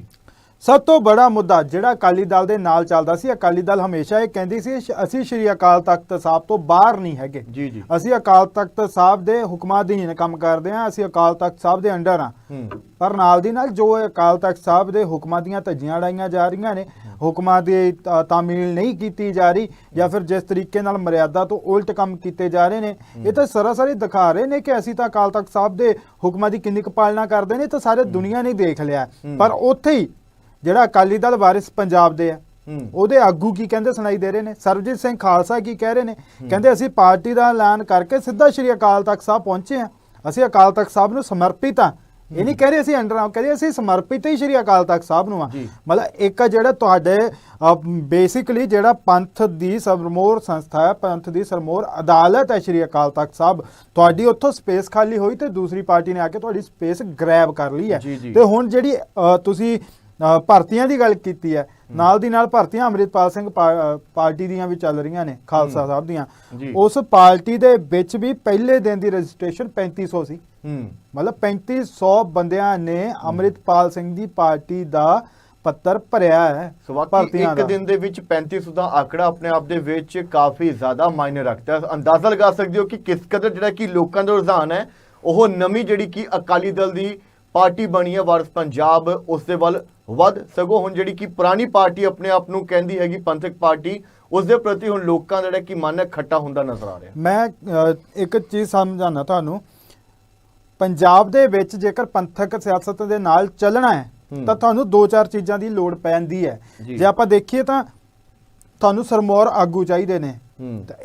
ਸਭ ਤੋਂ ਬੜਾ ਮੁੱਦਾ ਜਿਹੜਾ ਅਕਾਲੀ ਦਲ ਦੇ ਨਾਲ ਚੱਲਦਾ ਸੀ ਅਕਾਲੀ ਦਲ ਹਮੇਸ਼ਾ ਇਹ ਕਹਿੰਦੀ ਸੀ ਅਸੀਂ ਸ਼੍ਰੀ ਅਕਾਲ ਤਖਤ ਸਾਹਿਬ ਤੋਂ ਬਾਹਰ ਨਹੀਂ ਹੈਗੇ। ਜੀ ਜੀ। ਅਸੀਂ ਅਕਾਲ ਤਖਤ ਸਾਹਿਬ ਦੇ ਹੁਕਮਾਂ ਅਧੀਨ ਕੰਮ ਕਰਦੇ ਹਾਂ ਅਸੀਂ ਅਕਾਲ ਤਖਤ ਸਾਹਿਬ ਦੇ ਅੰਡਰ ਹਾਂ। ਪਰ ਨਾਲ ਦੀ ਨਾਲ ਜੋ ਅਕਾਲ ਤਖਤ ਸਾਹਿਬ ਦੇ ਹੁਕਮਾਂ ਦੀਆਂ ਧੱਜੀਆਂ ਉਡਾਈਆਂ ਜਾ ਰਹੀਆਂ ਨੇ ਹੁਕਮਾਂ ਦੀ ਤਾਮੀਲ ਨਹੀਂ ਕੀਤੀ ਜਾ ਰਹੀ ਜਾਂ ਫਿਰ ਜਿਸ ਤਰੀਕੇ ਨਾਲ ਮਰਿਆਦਾ ਤੋਂ ਉਲਟ ਕੰਮ ਕੀਤੇ ਜਾ ਰਹੇ ਨੇ ਇਹ ਤਾਂ ਸਰਾਸਰੀ ਦਿਖਾ ਰਹੇ ਨੇ ਕਿ ਅਸੀਂ ਤਾਂ ਅਕਾਲ ਤਖਤ ਸਾਹਿਬ ਦੇ ਹੁਕਮਾਂ ਦੀ ਕਿੰਨੀ ਕੁ ਪਾਲਣਾ ਕਰਦੇ ਨੇ ਇਹ ਤਾਂ ਸਾਰੇ ਦੁਨੀਆ ਨੇ ਦੇਖ ਲਿਆ। ਪਰ ਉੱਥੇ ਹੀ ਜਿਹੜਾ ਅਕਾਲੀ ਦਲ ਵਾਰਿਸ ਪੰਜਾਬ ਦੇ ਆ ਉਹਦੇ ਆਗੂ ਕੀ ਕਹਿੰਦੇ ਸੁਣਾਈ ਦੇ ਰਹੇ ਨੇ? ਸਰਬਜੀਤ ਸਿੰਘ ਖਾਲਸਾ ਕੀ ਕਹਿ ਰਹੇ ਨੇ? ਕਹਿੰਦੇ ਅਸੀਂ ਪਾਰਟੀ ਦਾ ਐਲਾਨ ਕਰਕੇ ਸਿੱਧਾ ਸ਼੍ਰੀ ਅਕਾਲ ਤਖਤ ਸਾਹਿਬ ਪਹੁੰਚੇ ਆ ਅਸੀਂ ਅਕਾਲ ਤਖਤ ਸਾਹਿਬ ਨੂੰ ਸਮਰਪਿਤ ਆ ਇਹ ਨਹੀਂ ਕਹਿ ਰਹੇ ਅਸੀਂ ਅੰਡਰ ਆ ਕਹਿ ਰਹੇ ਅਸੀਂ ਸਮਰਪਿਤ ਹੀ ਸ਼੍ਰੀ ਅਕਾਲ ਤਖਤ ਸਾਹਿਬ ਨੂੰ ਆ। ਮਤਲਬ ਇੱਕ ਜਿਹੜਾ ਤੁਹਾਡੇ ਬੇਸਿਕਲੀ ਜਿਹੜਾ ਪੰਥ ਦੀ ਸਰਮੋਰ ਸੰਸਥਾ ਹੈ ਪੰਥ ਦੀ ਸਰਮੋਰ ਅਦਾਲਤ ਹੈ ਸ਼੍ਰੀ ਅਕਾਲ ਤਖਤ ਸਾਹਿਬ ਤੁਹਾਡੀ ਉੱਥੋਂ ਸਪੇਸ ਖਾਲੀ ਹੋਈ ਤੇ ਦੂਸਰੀ ਪਾਰਟੀ ਨੇ ਆ ਕੇ ਤੁਹਾਡੀ ਸਪੇਸ ਗ੍ਰੈਬ ਕਰ ਲਈ ਹੈ। ਤੇ ਹੁਣ ਜਿਹੜੀ ਤੁਸੀਂ ਭਰਤੀਆਂ ਦੀ ਗੱਲ ਕੀਤੀ ਹੈ। ਨਾਲ ਦੀ ਨਾਲ ਭਰਤੀਆਂ ਅੰਮ੍ਰਿਤਪਾਲ ਸਿੰਘ ਪਾਰਟੀ ਦੀਆਂ ਵੀ ਚੱਲ ਰਹੀਆਂ ਨੇ ਖਾਲਸਾ ਸਾਹਿਬ ਦੀਆਂ। ਉਸ ਪਾਰਟੀ ਦੇ ਵਿੱਚ ਵੀ ਪਹਿਲੇ ਦਿਨ ਦੀ ਰਜਿਸਟ੍ਰੇਸ਼ਨ 3500 ਸੀ ਮਤਲਬ 3500 ਬੰਦਿਆਂ ਨੇ ਅੰਮ੍ਰਿਤਪਾਲ ਸਿੰਘ ਦੀ ਪਾਰਟੀ ਦਾ ਪੱਤਰ ਭਰਿਆ ਹੈ ਭਰਤੀਆਂ ਇੱਕ। ਦਿਨ ਦੇ ਵਿੱਚ 3500 ਦਾ ਆંકੜਾ ਆਪਣੇ ਆਪ ਦੇ ਵਿੱਚ ਕਾਫੀ ਜ਼ਿਆਦਾ ਮਾਇਨੇ ਰੱਖਦਾ ਹੈ। ਅੰਦਾਜ਼ਾ ਲਗਾ ਸਕਦੇ ਹੋ ਕਿ ਕਿਸ ਕਦਰ ਜਿਹੜਾ ਕਿ ਲੋਕਾਂ ਦਾ ਰੁਝਾਨ ਹੈ ਉਹ ਨਵੀਂ ਜਿਹੜੀ ਕਿ ਅਕਾਲੀ ਦਲ ਦੀ ਪਾਰਟੀ ਬਣੀ ਹੈ ਵਾਰਸ ਪੰਜਾਬ ਉਸ ਦੇ ਵੱਲ ਵੱਧ ਸਗੋਂ ਹੁਣ ਜਿਹੜੀ ਕਿ ਪੁਰਾਣੀ ਪਾਰਟੀ ਆਪਣੇ ਆਪ ਨੂੰ ਕਹਿੰਦੀ ਹੈਗੀ ਪੰਥਕ ਪਾਰਟੀ ਉਸ ਦੇ ਪ੍ਰਤੀ ਹੁਣ ਲੋਕਾਂ ਦਾ ਜਿਹੜਾ ਕਿ ਮਨ ਖੱਟਾ ਹੁੰਦਾ ਨਜ਼ਰ ਆ ਰਿਹਾ। ਮੈਂ ਇੱਕ ਚੀਜ਼ ਸਮਝਾਉਣਾ ਤੁਹਾਨੂੰ। ਪੰਜਾਬ ਦੇ ਵਿੱਚ ਜੇਕਰ ਪੰਥਕ ਸਿਆਸਤ ਦੇ ਨਾਲ ਚੱਲਣਾ ਹੈ। ਤਾਂ ਤੁਹਾਨੂੰ ਦੋ ਚਾਰ ਚੀਜ਼ਾਂ ਦੀ ਲੋੜ ਪੈਂਦੀ ਹੈ। ਜੀ। ਆਪਾਂ ਦੇਖੀਏ ਤਾਂ ਤੁਹਾਨੂੰ ਸਰਮੌਰ ਆਗੂ ਚਾਹੀਦੇ ਨੇ।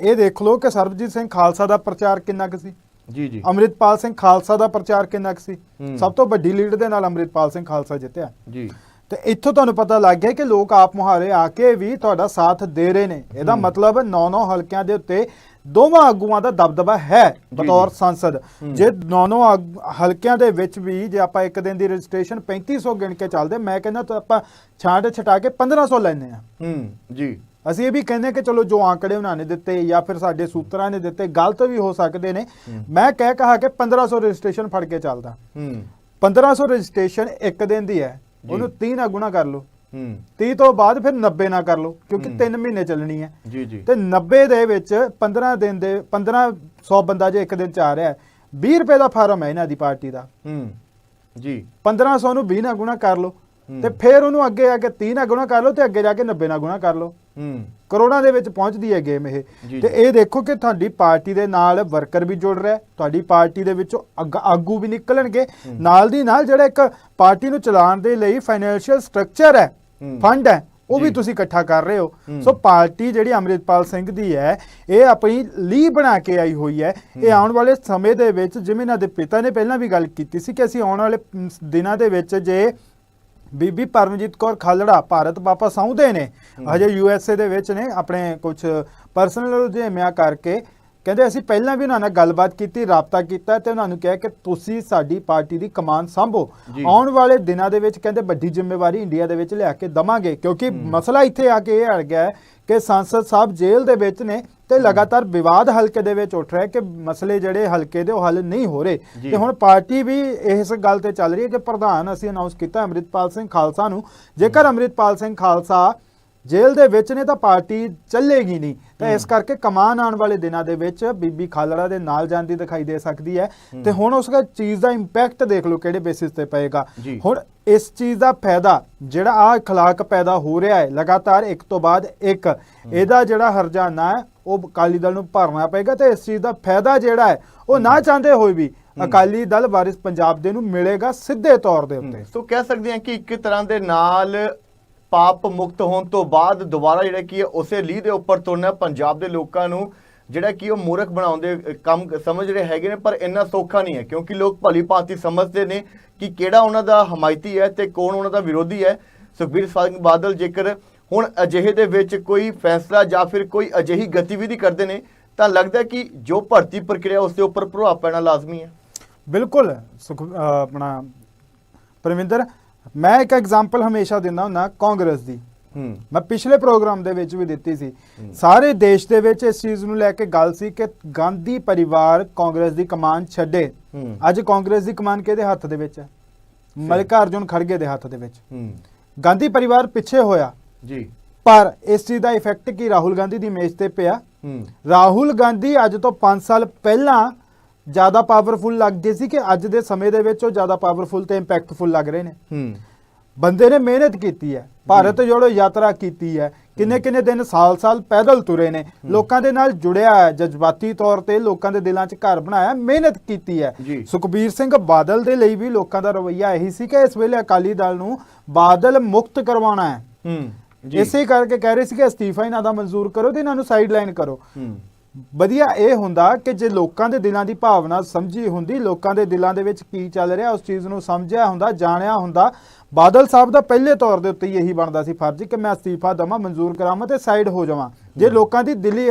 ਇਹ ਦੇਖ ਲਓ ਕਿ ਸਰਬਜੀਤ ਸਿੰਘ ਖਾਲਸਾ ਦਾ ਪ੍ਰਚਾਰ ਕਿੰਨਾ ਕੁ ਸੀ। ਜੀ ਜੀ। ਅੰਮ੍ਰਿਤਪਾਲ ਸਿੰਘ ਖਾਲਸਾ ਦਾ ਪ੍ਰਚਾਰ ਕਿੰਨਾ ਕੁ ਸੀ। ਸਭ ਤੋਂ ਵੱਡੀ ਲੀਡ ਦੇ ਨਾਲ ਅੰਮ੍ਰਿਤਪਾਲ ਸਿੰਘ ਖਾਲਸਾ ਜਿੱਤਿਆ। ਜੀ। ਤੇ ਇੱਥੋਂ ਤੁਹਾਨੂੰ ਪਤਾ ਲੱਗ ਗਿਆ ਕਿ ਲੋਕ ਆਪ ਮੁਹਾਰੇ ਆ ਕੇ ਵੀ ਤੁਹਾਡਾ ਸਾਥ ਦੇ ਰਹੇ ਨੇ। ਇਹਦਾ ਮਤਲਬ 9-9 ਹਲਕਿਆਂ ਦੇ ਉੱਤੇ ਦੋਵਾਂ ਆਗੂਆਂ ਦਾ ਦਬਦਬਾ ਹੈ ਬਤੌਰ। ਸੰਸਦ। ਜੇ 9-9 ਹਲਕਿਆਂ ਦੇ ਵਿੱਚ ਵੀ ਜੇ ਆਪਾਂ ਇੱਕ ਦਿਨ ਦੀ ਰਜਿਸਟ੍ਰੇਸ਼ਨ 3500 ਗਿਣ ਕੇ ਚੱਲਦੇ ਮੈਂ ਕਹਿੰਦਾ ਤਾਂ ਆਪਾਂ ਛਾਂਟ ਛਟਾ ਕੇ 1500 ਲੈਨੇ ਆ ਹੂੰ ਜੀ। ਅਸੀਂ ਇਹ ਵੀ ਕਹਿੰਦੇ ਕਿ ਚਲੋ ਜੋ ਆંકੜੇ ਉਹਨਾਂ ਨੇ ਦਿੱਤੇ ਜਾਂ ਫਿਰ ਸਾਡੇ ਸੂਤਰਾਂ ਨੇ ਦਿੱਤੇ ਗਲਤ ਵੀ ਹੋ ਸਕਦੇ ਨੇ। ਮੈਂ ਕਹਿ ਕਹਾ ਕਿ 1500 ਰਜਿਸਟ੍ਰੇਸ਼ਨ ਫੜ ਕੇ ਚੱਲਦਾ। ਹੂੰ। 1500 ਰਜਿਸਟ੍ਰੇਸ਼ਨ ਇੱਕ ਦਿਨ ਦੀ ਹੈ। ਉਹਨੂੰ 3 ਨਾਲ ਗੁਣਾ ਕਰ ਲਓ। ਹੂੰ। 30 ਤੋਂ ਬਾਅਦ ਫਿਰ 90 ਨਾ ਕਰ ਲਓ ਕਿਉਂਕਿ ਹੂੰ। 3 ਮਹੀਨੇ ਚੱਲਣੀ ਹੈ। ਜੀ ਜੀ। ਤੇ 90 ਦੇ ਵਿੱਚ 15 ਦਿਨ ਦੇ 1500 ਬੰਦਾ ਜੇ ਇੱਕ ਦਿਨ ਚ ਆ ਰਿਹਾ ਹੈ 20 ਰੁਪਏ ਦਾ ਫਾਰਮ ਹੈ ਇਹਨਾਂ ਦੀ ਪਾਰਟੀ ਦਾ। ਹੂੰ। ਜੀ। 1500 ਨੂੰ 20 ਨਾਲ ਗੁਣਾ ਕਰ ਲਓ। ਤੇ ਫਿਰ ਉਹਨੂੰ ਅੱਗੇ ਆ ਕੇ 30 ਨਾਲ ਗੁਣਾ ਕਰ ਲਓ ਤੇ ਅੱਗੇ ਜਾ ਕੇ 90 ਨਾਲ ਗੁਣਾ ਕਰ ਲਓ। ਹੂੰ ਕਰੋੜਾਂ ਦੇ ਵਿੱਚ ਪਹੁੰਚਦੀ ਹੈ ਗੇਮ ਇਹ ਤੇ। ਇਹ ਦੇਖੋ ਕਿ ਤੁਹਾਡੀ ਪਾਰਟੀ ਦੇ ਨਾਲ ਵਰਕਰ ਵੀ ਜੁੜ ਰਿਹਾ ਤੁਹਾਡੀ ਪਾਰਟੀ ਦੇ ਵਿੱਚੋਂ ਆਗੂ ਵੀ ਨਿਕਲਣਗੇ। ਨਾਲ ਦੀ ਨਾਲ ਜਿਹੜਾ ਇੱਕ ਪਾਰਟੀ ਨੂੰ ਚਲਾਉਣ ਦੇ ਲਈ ਫਾਈਨੈਂਸ਼ੀਅਲ ਸਟਰਕਚਰ ਹੈ। ਫੰਡ ਹੈ ਉਹ ਵੀ। ਤੁਸੀਂ ਇਕੱਠਾ ਕਰ ਰਹੇ ਹੋ। ਸੋ ਪਾਰਟੀ ਜਿਹੜੀ ਅੰਮ੍ਰਿਤਪਾਲ ਸਿੰਘ ਦੀ ਹੈ ਇਹ ਆਪਣੀ ਲੀ ਬਣਾ ਕੇ ਆਈ ਹੋਈ ਹੈ ਇਹ ਆਉਣ ਵਾਲੇ ਸਮੇਂ ਦੇ ਵਿੱਚ ਜਿਵੇਂ ਇਹਨਾਂ ਦੇ ਪਿਤਾ ਨੇ ਪਹਿਲਾਂ ਵੀ ਗੱਲ ਕੀਤੀ ਸੀ ਕਿ ਅਸੀਂ ਆਉਣ ਵਾਲੇ ਦਿਨਾਂ ਦੇ ਵਿੱਚ ਜੇ ਬੀਬੀ ਪਰਮਜੀਤ ਕੌਰ ਖਾਲੜਾ ਭਾਰਤ ਵਾਪਸ ਆਉਂਦੇ ਨੇ। ਹਜੇ ਯੂ ਐਸ ਏ ਦੇ ਵਿੱਚ ਨੇ ਆਪਣੇ ਕੁਝ ਪਰਸਨਲ ਰੁਝੇਵਿਆਂ ਕਰਕੇ ਕਹਿੰਦੇ ਅਸੀਂ ਪਹਿਲਾਂ ਵੀ ਉਹਨਾਂ ਨਾਲ ਗੱਲਬਾਤ ਕੀਤੀ ਰਾਬਤਾ ਕੀਤਾ ਤੇ ਉਹਨਾਂ ਨੂੰ ਕਿਹਾ ਕਿ ਤੁਸੀਂ ਸਾਡੀ ਪਾਰਟੀ ਦੀ ਕਮਾਨ ਸੰਭੋ। ਆਉਣ ਵਾਲੇ ਦਿਨਾਂ ਦੇ ਵਿੱਚ ਕਹਿੰਦੇ ਵੱਡੀ ਜ਼ਿੰਮੇਵਾਰੀ ਇੰਡੀਆ ਦੇ ਵਿੱਚ ਲਿਆ ਕੇ ਦਵਾਂਗੇ ਕਿਉਂਕਿ ਮਸਲਾ ਇੱਥੇ ਆ ਕੇ ਇਹ ਅੜ ਗਿਆ ਕਿ ਸੰਸਦ ਸਾਹਿਬ ਜੇਲ੍ਹ ਦੇ ਵਿੱਚ ਨੇ ਤੇ ਲਗਾਤਾਰ ਵਿਵਾਦ ਹਲਕੇ ਦੇ ਵਿੱਚ ਉੱਠ ਰਿਹਾ ਕਿ ਮਸਲੇ ਜਿਹੜੇ ਹਲਕੇ ਦੇ ਉਹ ਹੱਲ ਨਹੀਂ ਹੋ ਰਹੇ। ਤੇ ਹੁਣ ਪਾਰਟੀ ਵੀ ਇਸ ਗੱਲ ਤੇ ਚੱਲ ਰਹੀ ਹੈ ਕਿ ਪ੍ਰਧਾਨ ਅਸੀਂ ਅਨਾਉਂਸ ਕੀਤਾ ਅੰਮ੍ਰਿਤਪਾਲ ਸਿੰਘ ਖਾਲਸਾ ਨੂੰ। ਜੇਕਰ ਅੰਮ੍ਰਿਤਪਾਲ ਸਿੰਘ ਖਾਲਸਾ ਜੇਲ੍ਹ ਦੇ ਵਿੱਚ ਨੇ ਤਾਂ ਪਾਰਟੀ ਚੱਲੇਗੀ ਨਹੀਂ ਤਾਂ ਇਸ ਕਰਕੇ ਕਮਾਨ ਆਉਣ ਵਾਲੇ ਦਿਨਾਂ ਦੇ ਵਿੱਚ ਬੀਬੀ ਖਾਲੜਾ ਦੇ ਨਾਲ ਜਾਂਦੀ ਦਿਖਾਈ ਦੇ ਸਕਦੀ ਹੈ ਤੇ ਹੁਣ ਉਸ ਦਾ ਚੀਜ਼ ਦਾ ਇੰਪੈਕਟ ਦੇਖ ਲਓ ਕਿਹੜੇ ਬੇਸਿਸ ਤੇ ਪਏਗਾ ਜੀ। ਹੁਣ ਇਸ ਚੀਜ਼ ਦਾ ਫਾਇਦਾ ਜਿਹੜਾ ਆ اخلاق ਪੈਦਾ ਹੋ ਰਿਹਾ ਹੈ ਲਗਾਤਾਰ ਇੱਕ ਤੋਂ ਬਾਅਦ ਇੱਕ ਇਹਦਾ ਜਿਹੜਾ ਹਰਜਾਨਾ ਹੈ ਉਹ ਅਕਾਲੀ ਦਲ ਨੂੰ ਭਰਨਾ ਪਏਗਾ ਤੇ ਇਸ ਚੀਜ਼ ਦਾ ਫਾਇਦਾ ਜਿਹੜਾ ਹੈ ਉਹ ਨਾ ਚਾਹੁੰਦੇ ਹੋਏ ਵੀ ਅਕਾਲੀ ਦਲ ਵਾਰਿਸ ਪੰਜਾਬ ਦੇ ਨੂੰ ਮਿਲੇਗਾ ਸਿੱਧੇ ਤੌਰ ਦੇ ਉੱਤੇ ਸੋ ਕਹਿ ਸਕਦੇ ਹਾਂ ਕਿ ਇੱਕ ਤਰ੍ਹਾਂ ਦੇ ਨਾਲ ਪਾਪ ਮੁਕਤ ਹੋਣ ਤੋਂ ਬਾਅਦ ਦੁਬਾਰਾ ਜਿਹੜਾ ਕੀ ਹੈ ਉਸੇ ਲੀਹ ਦੇ ਉੱਪਰ ਤੁਰਨਾ ਪੰਜਾਬ ਦੇ ਲੋਕਾਂ ਨੂੰ ਜਿਹੜਾ ਕਿ ਉਹ ਮੂਰਖ ਬਣਾਉਂਦੇ ਅ, ਕੰਮ ਸਮਝ ਰਹੇ ਹੈਗੇ ਨੇ ਪਰ ਇੰਨਾ ਸੌਖਾ ਨਹੀਂ ਹੈ ਕਿਉਂਕਿ ਲੋਕ ਭਲੀ ਭਾਂਤੀ ਸਮਝਦੇ ਨੇ ਕਿ ਕਿਹੜਾ ਉਹਨਾਂ ਦਾ ਹਮਾਇਤੀ ਹੈ ਤੇ ਕੌਣ ਉਹਨਾਂ ਦਾ ਵਿਰੋਧੀ ਹੈ। ਸੁਖਬੀਰ ਸਿੰਘ ਬਾਦਲ ਜੇਕਰ ਹੁਣ ਅਜਿਹੇ ਦੇ ਵਿੱਚ ਕੋਈ ਫੈਸਲਾ ਜਾਂ ਫਿਰ ਕੋਈ ਅਜਿਹੀ ਗਤੀਵਿਧੀ ਕਰਦੇ ਨੇ ਤਾਂ ਲੱਗਦਾ ਕਿ ਜੋ ਭਰਤੀ ਪ੍ਰਕਿਰਿਆ ਉਸ ਦੇ ਉੱਪਰ ਪ੍ਰਭਾਵ ਪੈਣਾ ਲਾਜ਼ਮੀ ਹੈ। ਬਿਲਕੁਲ ਸੁਖ ਆਪਣਾ ਪਰਮਿੰਦਰ ਮੈਂ ਇੱਕ ਐਗਜ਼ਾਮਪਲ ਹਮੇਸ਼ਾ ਦਿੰਦਾ ਹੁੰਦਾ ਕਾਂਗਰਸ ਦੀ। ਹੂੰ। ਮੈਂ ਪਿਛਲੇ ਪ੍ਰੋਗਰਾਮ ਦੇ ਵਿੱਚ ਵੀ ਦਿੱਤੀ ਸੀ। ਸਾਰੇ ਦੇਸ਼ ਦੇ ਵਿੱਚ ਇਸ ਚੀਜ਼ ਨੂੰ ਲੈ ਕੇ ਗੱਲ ਸੀ ਕਿ ਗਾਂਧੀ ਪਰਿਵਾਰ ਕਾਂਗਰਸ ਦੀ ਕਮਾਨ ਛੱਡੇ। ਅੱਜ ਕਾਂਗਰਸ ਦੀ ਕਮਾਨ ਕਿਹਦੇ ਹੱਥ ਦੇ ਵਿੱਚ ਹੈ? ਮਲਿਕਾ ਅਰਜੁਨ ਖੜਗੇ ਦੇ ਹੱਥ ਦੇ ਵਿੱਚ। ਹੂੰ। ਗਾਂਧੀ ਪਰਿਵਾਰ ਪਿੱਛੇ ਹੋਇਆ। ਜੀ। ਪਰ ਇਸ ਚੀਜ਼ ਦਾ ਇਫੈਕਟ ਕੀ? ਰਾਹੁਲ ਗਾਂਧੀ ਦੀ ਇਮੇਜ ਤੇ ਪਿਆ। ਰਾਹੁਲ ਗਾਂਧੀ ਅੱਜ ਤੋਂ 5 ਸਾਲ ਪਹਿਲਾਂ ਜ਼ਿਆਦਾ ਪਾਵਰਫੁਲ ਲੱਗਦੇ ਸੀ ਕਿ ਅੱਜ ਦੇ ਸਮੇਂ ਦੇ ਵਿੱਚ ਉਹ ਜ਼ਿਆਦਾ ਪਾਵਰਫੁਲ ਤੇ ਇੰਪੈਕਟਫੁਲ ਲੱਗ ਰਹੇ ਨੇ। ਹੂੰ। ਬੰਦੇ ਨੇ ਮਿਹਨਤ ਕੀਤੀ ਹੈ। ਭਾਰਤ ਜੋੜੋ ਯਾਤਰਾ ਕੀਤੀ ਹੈ। ਕਿੰਨੇ ਕਿੰਨੇ ਦਿਨ ਸਾਲ-ਸਾਲ ਪੈਦਲ ਤੁਰੇ ਨੇ। ਲੋਕਾਂ ਦੇ ਨਾਲ ਜੁੜਿਆ ਹੈ ਜਜ਼ਬਾਤੀ ਤੌਰ ਤੇ ਲੋਕਾਂ ਦੇ ਦਿਲਾਂ 'ਚ ਘਰ ਬਣਾਇਆ ਮਿਹਨਤ ਕੀਤੀ ਹੈ। ਸੁਖਬੀਰ ਸਿੰਘ ਬਾਦਲ ਦੇ ਲਈ ਵੀ ਲੋਕਾਂ ਦਾ ਰਵੱਈਆ ਇਹੀ ਸੀ ਕਿ ਇਸ ਵੇਲੇ ਅਕਾਲੀ ਦਲ ਨੂੰ ਬਾਦਲ ਮੁਕਤ ਕਰਵਾਉਣਾ ਹੈ। ਹੂੰ। ਇਸੇ ਕਰਕੇ ਕਹਿ ਰਹੇ ਸੀ ਕਿ ਅਸਤੀਫਾ ਇਹਨਾਂ ਦਾ ਮਨਜ਼ੂਰ ਕਰੋ ਤੇ ਇਹਨਾਂ ਨੂੰ ਸਾਈਡਲਾਈਨ ਕਰੋ। ਹੂੰ। ਵਧੀਆ ਇਹ ਹੁੰਦਾ ਕਿ ਜੇ ਲੋਕਾਂ ਦੇ ਦਿਲਾਂ ਦੀ ਭਾਵਨਾ ਸਮਝੀ ਹੁੰਦੀ ਲੋਕਾਂ ਦੇ ਦਿਲਾਂ ਦੇ ਵਿੱਚ ਕੀ ਚੱਲ ਰਿਹਾ ਉਸ ਚੀਜ਼ ਨੂੰ ਸਮਝਿਆ ਹੁੰਦਾ ਜਾਣਿਆ ਹੁੰਦਾ ਬਾਦਲ ਸਾਹਿਬ ਦਾ ਪਹਿਲੇ ਤੌਰ ਦੇ ਉੱਤੇ ਇਹੀ ਬਣਦਾ ਸੀ ਫਰਜ਼ ਕਿ ਮੈਂ ਅਸਤੀਫਾ ਦਵਾਂ ਮਨਜ਼ੂਰ ਕਰਾਵਾਂ ਤੇ ਸਾਈਡ ਹੋ ਜਾਵਾਂ। ਜੇ ਲੋਕਾਂ ਦੀ ਦਿਲੀ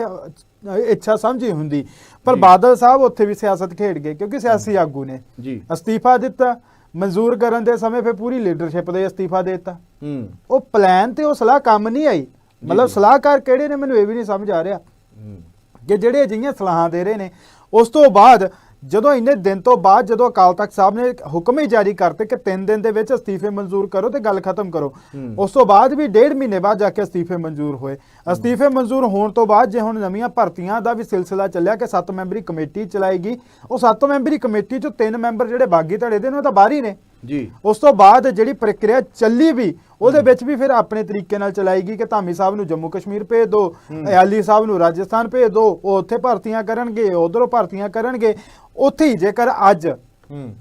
ਇੱਛਾ ਸਮਝੀ ਹੁੰਦੀ ਪਰ ਬਾਦਲ ਸਾਹਿਬ ਉੱਥੇ ਵੀ ਸਿਆਸਤ ਖੇਡ ਗਏ ਕਿਉਂਕਿ ਸਿਆਸੀ ਆਗੂ ਨੇ। ਜੀ। ਅਸਤੀਫਾ ਦਿੱਤਾ ਮਨਜ਼ੂਰ ਕਰਨ ਦੇ ਸਮੇਂ ਫਿਰ ਪੂਰੀ ਲੀਡਰਸ਼ਿਪ ਦੇ ਅਸਤੀਫਾ ਦੇ ਦਿੱਤਾ। ਹੂੰ। ਉਹ ਪਲਾਨ ਤੇ ਉਹ ਸਲਾਹ ਕੰਮ ਨਹੀਂ ਆਈ। ਮਤਲਬ ਸਲਾਹਕਾਰ ਕਿਹੜੇ ਨੇ ਮੈਨੂੰ ਇਹ ਵੀ ਨਹੀਂ ਸਮਝ ਆ ਰਿਹਾ। ਹੂੰ। ਕਿ ਜਿਹੜੇ ਅਜਿਹੀਆਂ ਸਲਾਹਾਂ ਦੇ ਰਹੇ ਨੇ ਉਸ ਤੋਂ ਬਾਅਦ ਜਦੋਂ ਇੰਨੇ ਦਿਨ ਤੋਂ ਬਾਅਦ ਜਦੋਂ ਅਕਾਲ ਤਖਤ ਸਾਹਿਬ ਨੇ ਹੁਕਮ ਹੀ ਜਾਰੀ ਕਰਤੇ ਕਿ 3 ਦਿਨ ਦੇ ਵਿੱਚ ਅਸਤੀਫੇ ਮਨਜ਼ੂਰ ਕਰੋ ਤੇ ਗੱਲ ਖਤਮ ਕਰੋ। ਉਸ ਤੋਂ ਬਾਅਦ ਵੀ ਡੇਢ ਮਹੀਨੇ ਬਾਅਦ ਜਾ ਕੇ ਅਸਤੀਫੇ ਮਨਜ਼ੂਰ ਹੋਏ ਅਸਤੀਫੇ ਮਨਜ਼ੂਰ ਹੋਣ ਤੋਂ ਬਾਅਦ ਜੇ ਹੁਣ ਨਵੀਆਂ ਭਰਤੀਆਂ ਦਾ ਵੀ ਸਿਲਸਿਲਾ ਚੱਲਿਆ ਕਿ 7 ਮੈਂਬਰੀ ਕਮੇਟੀ ਚਲਾਏਗੀ ਉਹ 7 ਮੈਂਬਰੀ ਕਮੇਟੀ ਚੋਂ 3 ਮੈਂਬਰ ਜਿਹੜੇ ਬਾਗੀ ਧੜੇ ਦੇ ਨੇ ਉਹ ਤਾਂ ਬਾਹਰ ਹੀ ਨੇ ਜੀ। ਉਸ ਤੋਂ ਬਾਅਦ ਜਿਹੜੀ ਪ੍ਰਕਿਰਿਆ ਚੱਲੀ ਵੀ ਉਹਦੇ ਵਿੱਚ ਵੀ ਫਿਰ ਆਪਣੇ ਤਰੀਕੇ ਨਾਲ ਚਲਾਏਗੀ ਕਿ ਧਾਮੀ ਸਾਹਿਬ ਨੂੰ ਜੰਮੂ ਕਸ਼ਮੀਰ ਭੇਜ ਦਿਓ ਅਯਾਲੀ ਸਾਹਿਬ ਨੂੰ ਰਾਜਸਥਾਨ ਭੇਜ ਦਿਓ ਉਹ ਉੱਥੇ ਭਰਤੀਆਂ ਕਰਨਗੇ ਉਧਰੋਂ ਭਰਤੀਆਂ ਕਰਨਗੇ। ਉੱਥੇ ਹੀ ਜੇਕਰ ਅੱਜ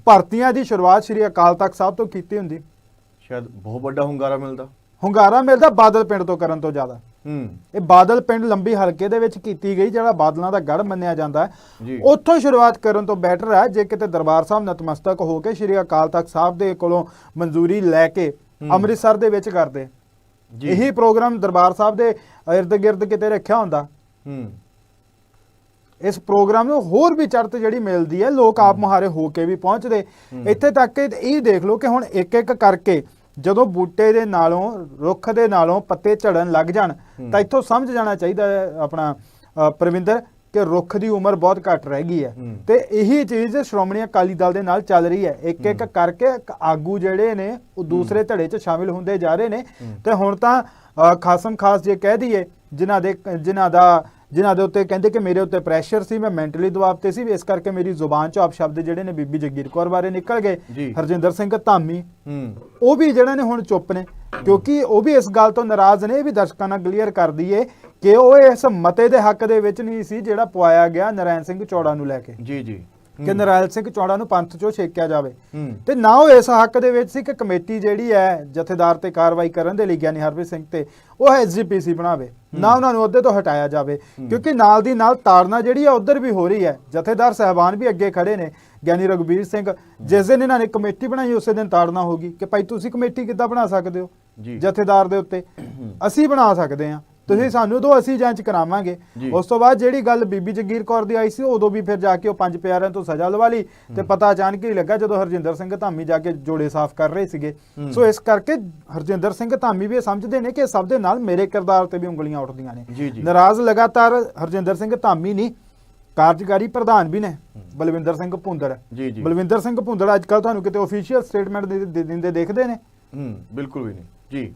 ਭਰਤੀਆਂ ਦੀ ਸ਼ੁਰੂਆਤ ਸ੍ਰੀ ਅਕਾਲ ਤਖਤ ਸਾਹਿਬ ਤੋਂ ਕੀਤੀ ਹੁੰਦੀ। ਸ਼ਾਇਦ ਬਹੁਤ ਵੱਡਾ ਹੁੰਗਾਰਾ ਮਿਲਦਾ। ਹੁੰਗਾਰਾ ਮਿਲਦਾ ਬਾਦਲ ਪਿੰਡ ਤੋਂ ਕਰਨ ਤੋਂ ਜ਼ਿਆਦਾ। ਹੂੰ ਇਹ ਬਾਦਲ ਪਿੰਡ ਲੰਬੀ ਹਲਕੇ ਦੇ ਵਿੱਚ ਕੀਤੀ ਗਈ ਜਿਹੜਾ ਬਾਦਲਾਂ ਦਾ ਗੜ ਮੰਨਿਆ ਜਾਂਦਾ। ਹੈ। ਉੱਥੋਂ ਸ਼ੁਰੂਆਤ ਕਰਨ ਤੋਂ ਬੈਟਰ ਹੈ ਜੇ ਕਿਤੇ ਦਰਬਾਰ ਸਾਹਿਬ ਨਤਮਸਤਕ ਹੋ ਕੇ ਸ਼੍ਰੀ ਅਕਾਲ ਤਖਤ ਸਾਹਿਬ ਦੇ ਕੋਲੋਂ ਮਨਜ਼ੂਰੀ ਲੈ ਕੇ ਅੰਮ੍ਰਿਤਸਰ ਦੇ ਵਿੱਚ ਕਰਦੇ। ਜੀ। ਇਹੀ ਪ੍ਰੋਗਰਾਮ ਦਰਬਾਰ ਸਾਹਿਬ ਦੇ ਗਿਰਦ ਕਿਤੇ ਰੱਖਿਆ ਹੁੰਦਾ। ਹੂੰ। ਇਸ ਪ੍ਰੋਗਰਾਮ ਨੂੰ ਹੋਰ ਵੀ ਚੜ੍ਹਤ ਜਿਹੜੀ ਮਿਲਦੀ ਹੈ ਲੋਕ ਆਪ ਮੁਹਾਰੇ ਹੋ ਕੇ ਵੀ ਪਹੁੰਚਦੇ। ਇੱਥੇ ਤੱਕ ਕਿ ਇਹ ਦੇਖ ਲਓ ਕਿ ਹੁਣ ਇੱਕ ਇੱਕ ਕਰਕੇ ਜਦੋਂ ਬੂਟੇ ਦੇ ਨਾਲੋਂ ਰੁੱਖ ਦੇ ਨਾਲੋਂ ਪੱਤੇ ਝੜਨ ਲੱਗ ਜਾਣ ਤਾਂ ਇੱਥੋਂ ਸਮਝ ਜਾਣਾ ਚਾਹੀਦਾ ਹੈ ਆਪਣਾ ਪ੍ਰਵਿੰਦਰ ਕਿ ਰੁੱਖ ਦੀ ਉਮਰ ਬਹੁਤ ਘੱਟ ਰਹਿ ਗਈ ਹੈ। ਤੇ ਇਹੀ ਚੀਜ਼ ਸ਼੍ਰੋਮਣੀ ਅਕਾਲੀ ਦਲ ਦੇ ਨਾਲ ਚੱਲ ਰਹੀ ਹੈ। ਇੱਕ ਇੱਕ ਕਰਕੇ ਆਗੂ ਜਿਹੜੇ ਨੇ ਉਹ ਦੂਸਰੇ ਧੜੇ 'ਚ ਸ਼ਾਮਿਲ ਹੁੰਦੇ ਜਾ ਰਹੇ ਨੇ। ਤੇ ਹੁਣ ਤਾਂ ਖਾਸਮ ਖਾਸ ਜੇ ਕਹਿ ਦਈਏ ਜਿਨ੍ਹਾਂ ਦੇ ਜਿਨ੍ਹਾਂ ਦਾ ਜਿਨ੍ਹਾਂ ਦੇ ਉੱਤੇ ਕਹਿੰਦੇ ਕਿ ਮੇਰੇ ਉੱਤੇ ਪ੍ਰੈਸ਼ਰ ਸੀ ਮੈਂ ਮੈਂਟਲੀ ਦਬਾਅ ਤੇ ਸੀ ਇਸ ਕਰਕੇ ਮੇਰੀ ਜ਼ੁਬਾਨ 'ਚੋਂ ਆਪ ਸ਼ਬਦ ਜਿਹੜੇ ਨੇ ਬੀਬੀ ਜਗੀਰ ਕੌਰ ਬਾਰੇ ਨਿਕਲ। ਗਏ ਹਰਜਿੰਦਰ ਸਿੰਘ ਧਾਮੀ। ਉਹ ਵੀ ਜਿਹੜਾ ਨੇ ਹੁਣ ਚੁੱਪ ਨੇ ਕਿਉਂਕਿ ਉਹ ਵੀ ਇਸ ਗੱਲ ਤੋਂ ਨਾਰਾਜ਼ ਨੇ ਇਹ ਵੀ ਦਰਸ਼ਕਾਂ ਨਾਲ ਕਲੀਅਰ ਕਰ ਦਈਏ ਕਿ ਉਹ ਇਸ ਮਤੇ ਦੇ ਹੱਕ ਦੇ ਵਿੱਚ ਨਹੀਂ ਸੀ ਜਿਹੜਾ ਪਵਾਇਆ ਗਿਆ ਨਰਾਇਣ ਸਿੰਘ ਚੌੜਾ ਨੂੰ ਲੈ ਕੇ। ਜੀ ਜੀ। ਕਿ ਨਰਾਇਣ ਸਿੰਘ ਚੌੜਾ ਨੂੰ ਪੰਥ ਚੋਂ ਛੇਕਿਆ ਜਾਵੇ। ਤੇ ਨਾ ਉਹ ਇਸ ਹੱਕ ਦੇ ਵਿੱਚ ਸੀ ਕਿ ਕਮੇਟੀ ਜਿਹੜੀ ਹੈ ਜਥੇਦਾਰ ਤੇ ਕਾਰਵਾਈ ਕਰਨ ਦੇ ਲਈ ਗਿਆਨੀ ਹਰਪ੍ਰੀਤ ਸਿੰਘ ਤੇ ਉਹ ਐਸਜੀਪੀਸੀ ਬਣਾਵੇ। ਨਾ ਉਹਨਾਂ ਨੂੰ ਅਹੁਦੇ ਤੋਂ ਹਟਾਇਆ ਜਾਵੇ। ਕਿਉਂਕਿ ਨਾਲ ਦੀ ਨਾਲ ਤਾੜਨਾ ਜਿਹੜੀ ਹੈ ਉਧਰ ਵੀ ਹੋ ਰਹੀ ਹੈ। ਜਥੇਦਾਰ ਸਹਿਬਾਨ ਵੀ ਅੱਗੇ ਖੜੇ ਨੇ ਗਿਆਨੀ ਰਗਵੀਰ ਸਿੰਘ। ਜਿਸ ਦਿਨ ਇਹਨਾਂ ਨੇ ਕਮੇਟੀ ਬਣਾਈ ਉਸੇ ਦਿਨ ਤਾੜਨਾ ਹੋਗੀ ਕਿ ਭਾਈ ਤੁਸੀਂ ਕਮੇਟੀ ਕਿੱਦਾਂ ਬਣਾ ਸਕਦੇ ਹੋ। ਜਥੇਦਾਰ ਦੇ ਉੱਤੇ। ਅਸੀਂ ਬਣਾ ਸਕਦੇ ਹਾਂ। ਤੁਸੀਂ ਸਾਨੂੰ ਦੋ ਅਸੀਂ ਜਾਂਚ ਕਰਾਵਾਂਗੇ। ਉਸ ਤੋਂ ਬਾਅਦ ਜਿਹੜੀ ਗੱਲ ਬੀਬੀ ਜਗੀਰ ਕੌਰ ਦੀ ਆਈ ਸੀ ਉਦੋਂ ਵੀ ਫਿਰ ਜਾ ਕੇ ਉਹ ਪੰਜ ਪਿਆਰਿਆਂ ਤੋਂ ਸਜ਼ਾ ਲਵਾ ਲਈ ਤੇ ਪਤਾ ਅਚਾਨਕ ਹੀ ਲੱਗਾ ਜਦੋਂ ਹਰਜਿੰਦਰ ਸਿੰਘ ਧਾਮੀ ਜਾ ਕੇ ਜੋੜੇ ਸਾਫ਼ ਕਰ ਰਹੇ ਸੀਗੇ। ਸੋ ਇਸ ਕਰਕੇ ਹਰਜਿੰਦਰ ਸਿੰਘ ਧਾਮੀ ਵੀ ਇਹ ਸਮਝਦੇ ਨੇ ਕਿ ਸਭ ਦੇ ਨਾਲ ਮੇਰੇ ਕਿਰਦਾਰ ਤੇ ਵੀ ਉਂਗਲੀਆਂ ਉੱਠਦੀਆਂ ਨੇ। ਨਾਰਾਜ਼ ਲਗਾਤਾਰ ਹਰਜਿੰਦਰ ਸਿੰਘ ਧਾਮੀ ਨਹੀਂ ਕਾਰਜਕਾਰੀ ਪ੍ਰਧਾਨ ਵੀ ਨੇ ਬਲਵਿੰਦਰ ਸਿੰਘ ਭੁੰਦੜ। ਜੀ, ਜੀ। ਬਲਵਿੰਦਰ ਸਿੰਘ ਭੁੰਦੜ ਅੱਜ ਕੱਲ ਤੁਹਾਨੂੰ ਕਿਤੇ ਅਫੀਸ਼ੀਅਲ ਸਟੇਟਮੈਂਟ ਦਿੰਦੇ ਦੇਖਦੇ ਨੇ? ਹੂੰ ਬਿਲਕੁਲ ਵੀ ਨਹੀਂ। ਜੀ।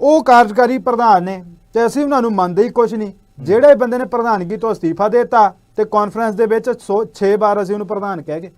ਉਹ ਕਾਰਜਕਾਰੀ ਪ੍ਰਧਾਨ ਨੇ ਤੇ ਅਸੀਂ ਉਹਨਾਂ ਨੂੰ ਮੰਨਦੇ ਹੀ ਕੁਝ ਨਹੀਂ। ਜਿਹੜੇ ਬੰਦੇ ਨੇ ਪ੍ਰਧਾਨਗੀ ਤੋਂ ਅਸਤੀਫਾ ਦਿੱਤਾ ਤੇ ਕਾਨਫਰੰਸ ਦੇ ਵਿੱਚ 6 ਵਾਰ ਅਸੀਂ ਉਹਨੂੰ ਪ੍ਰਧਾਨ ਕਹਿ ਗਏ।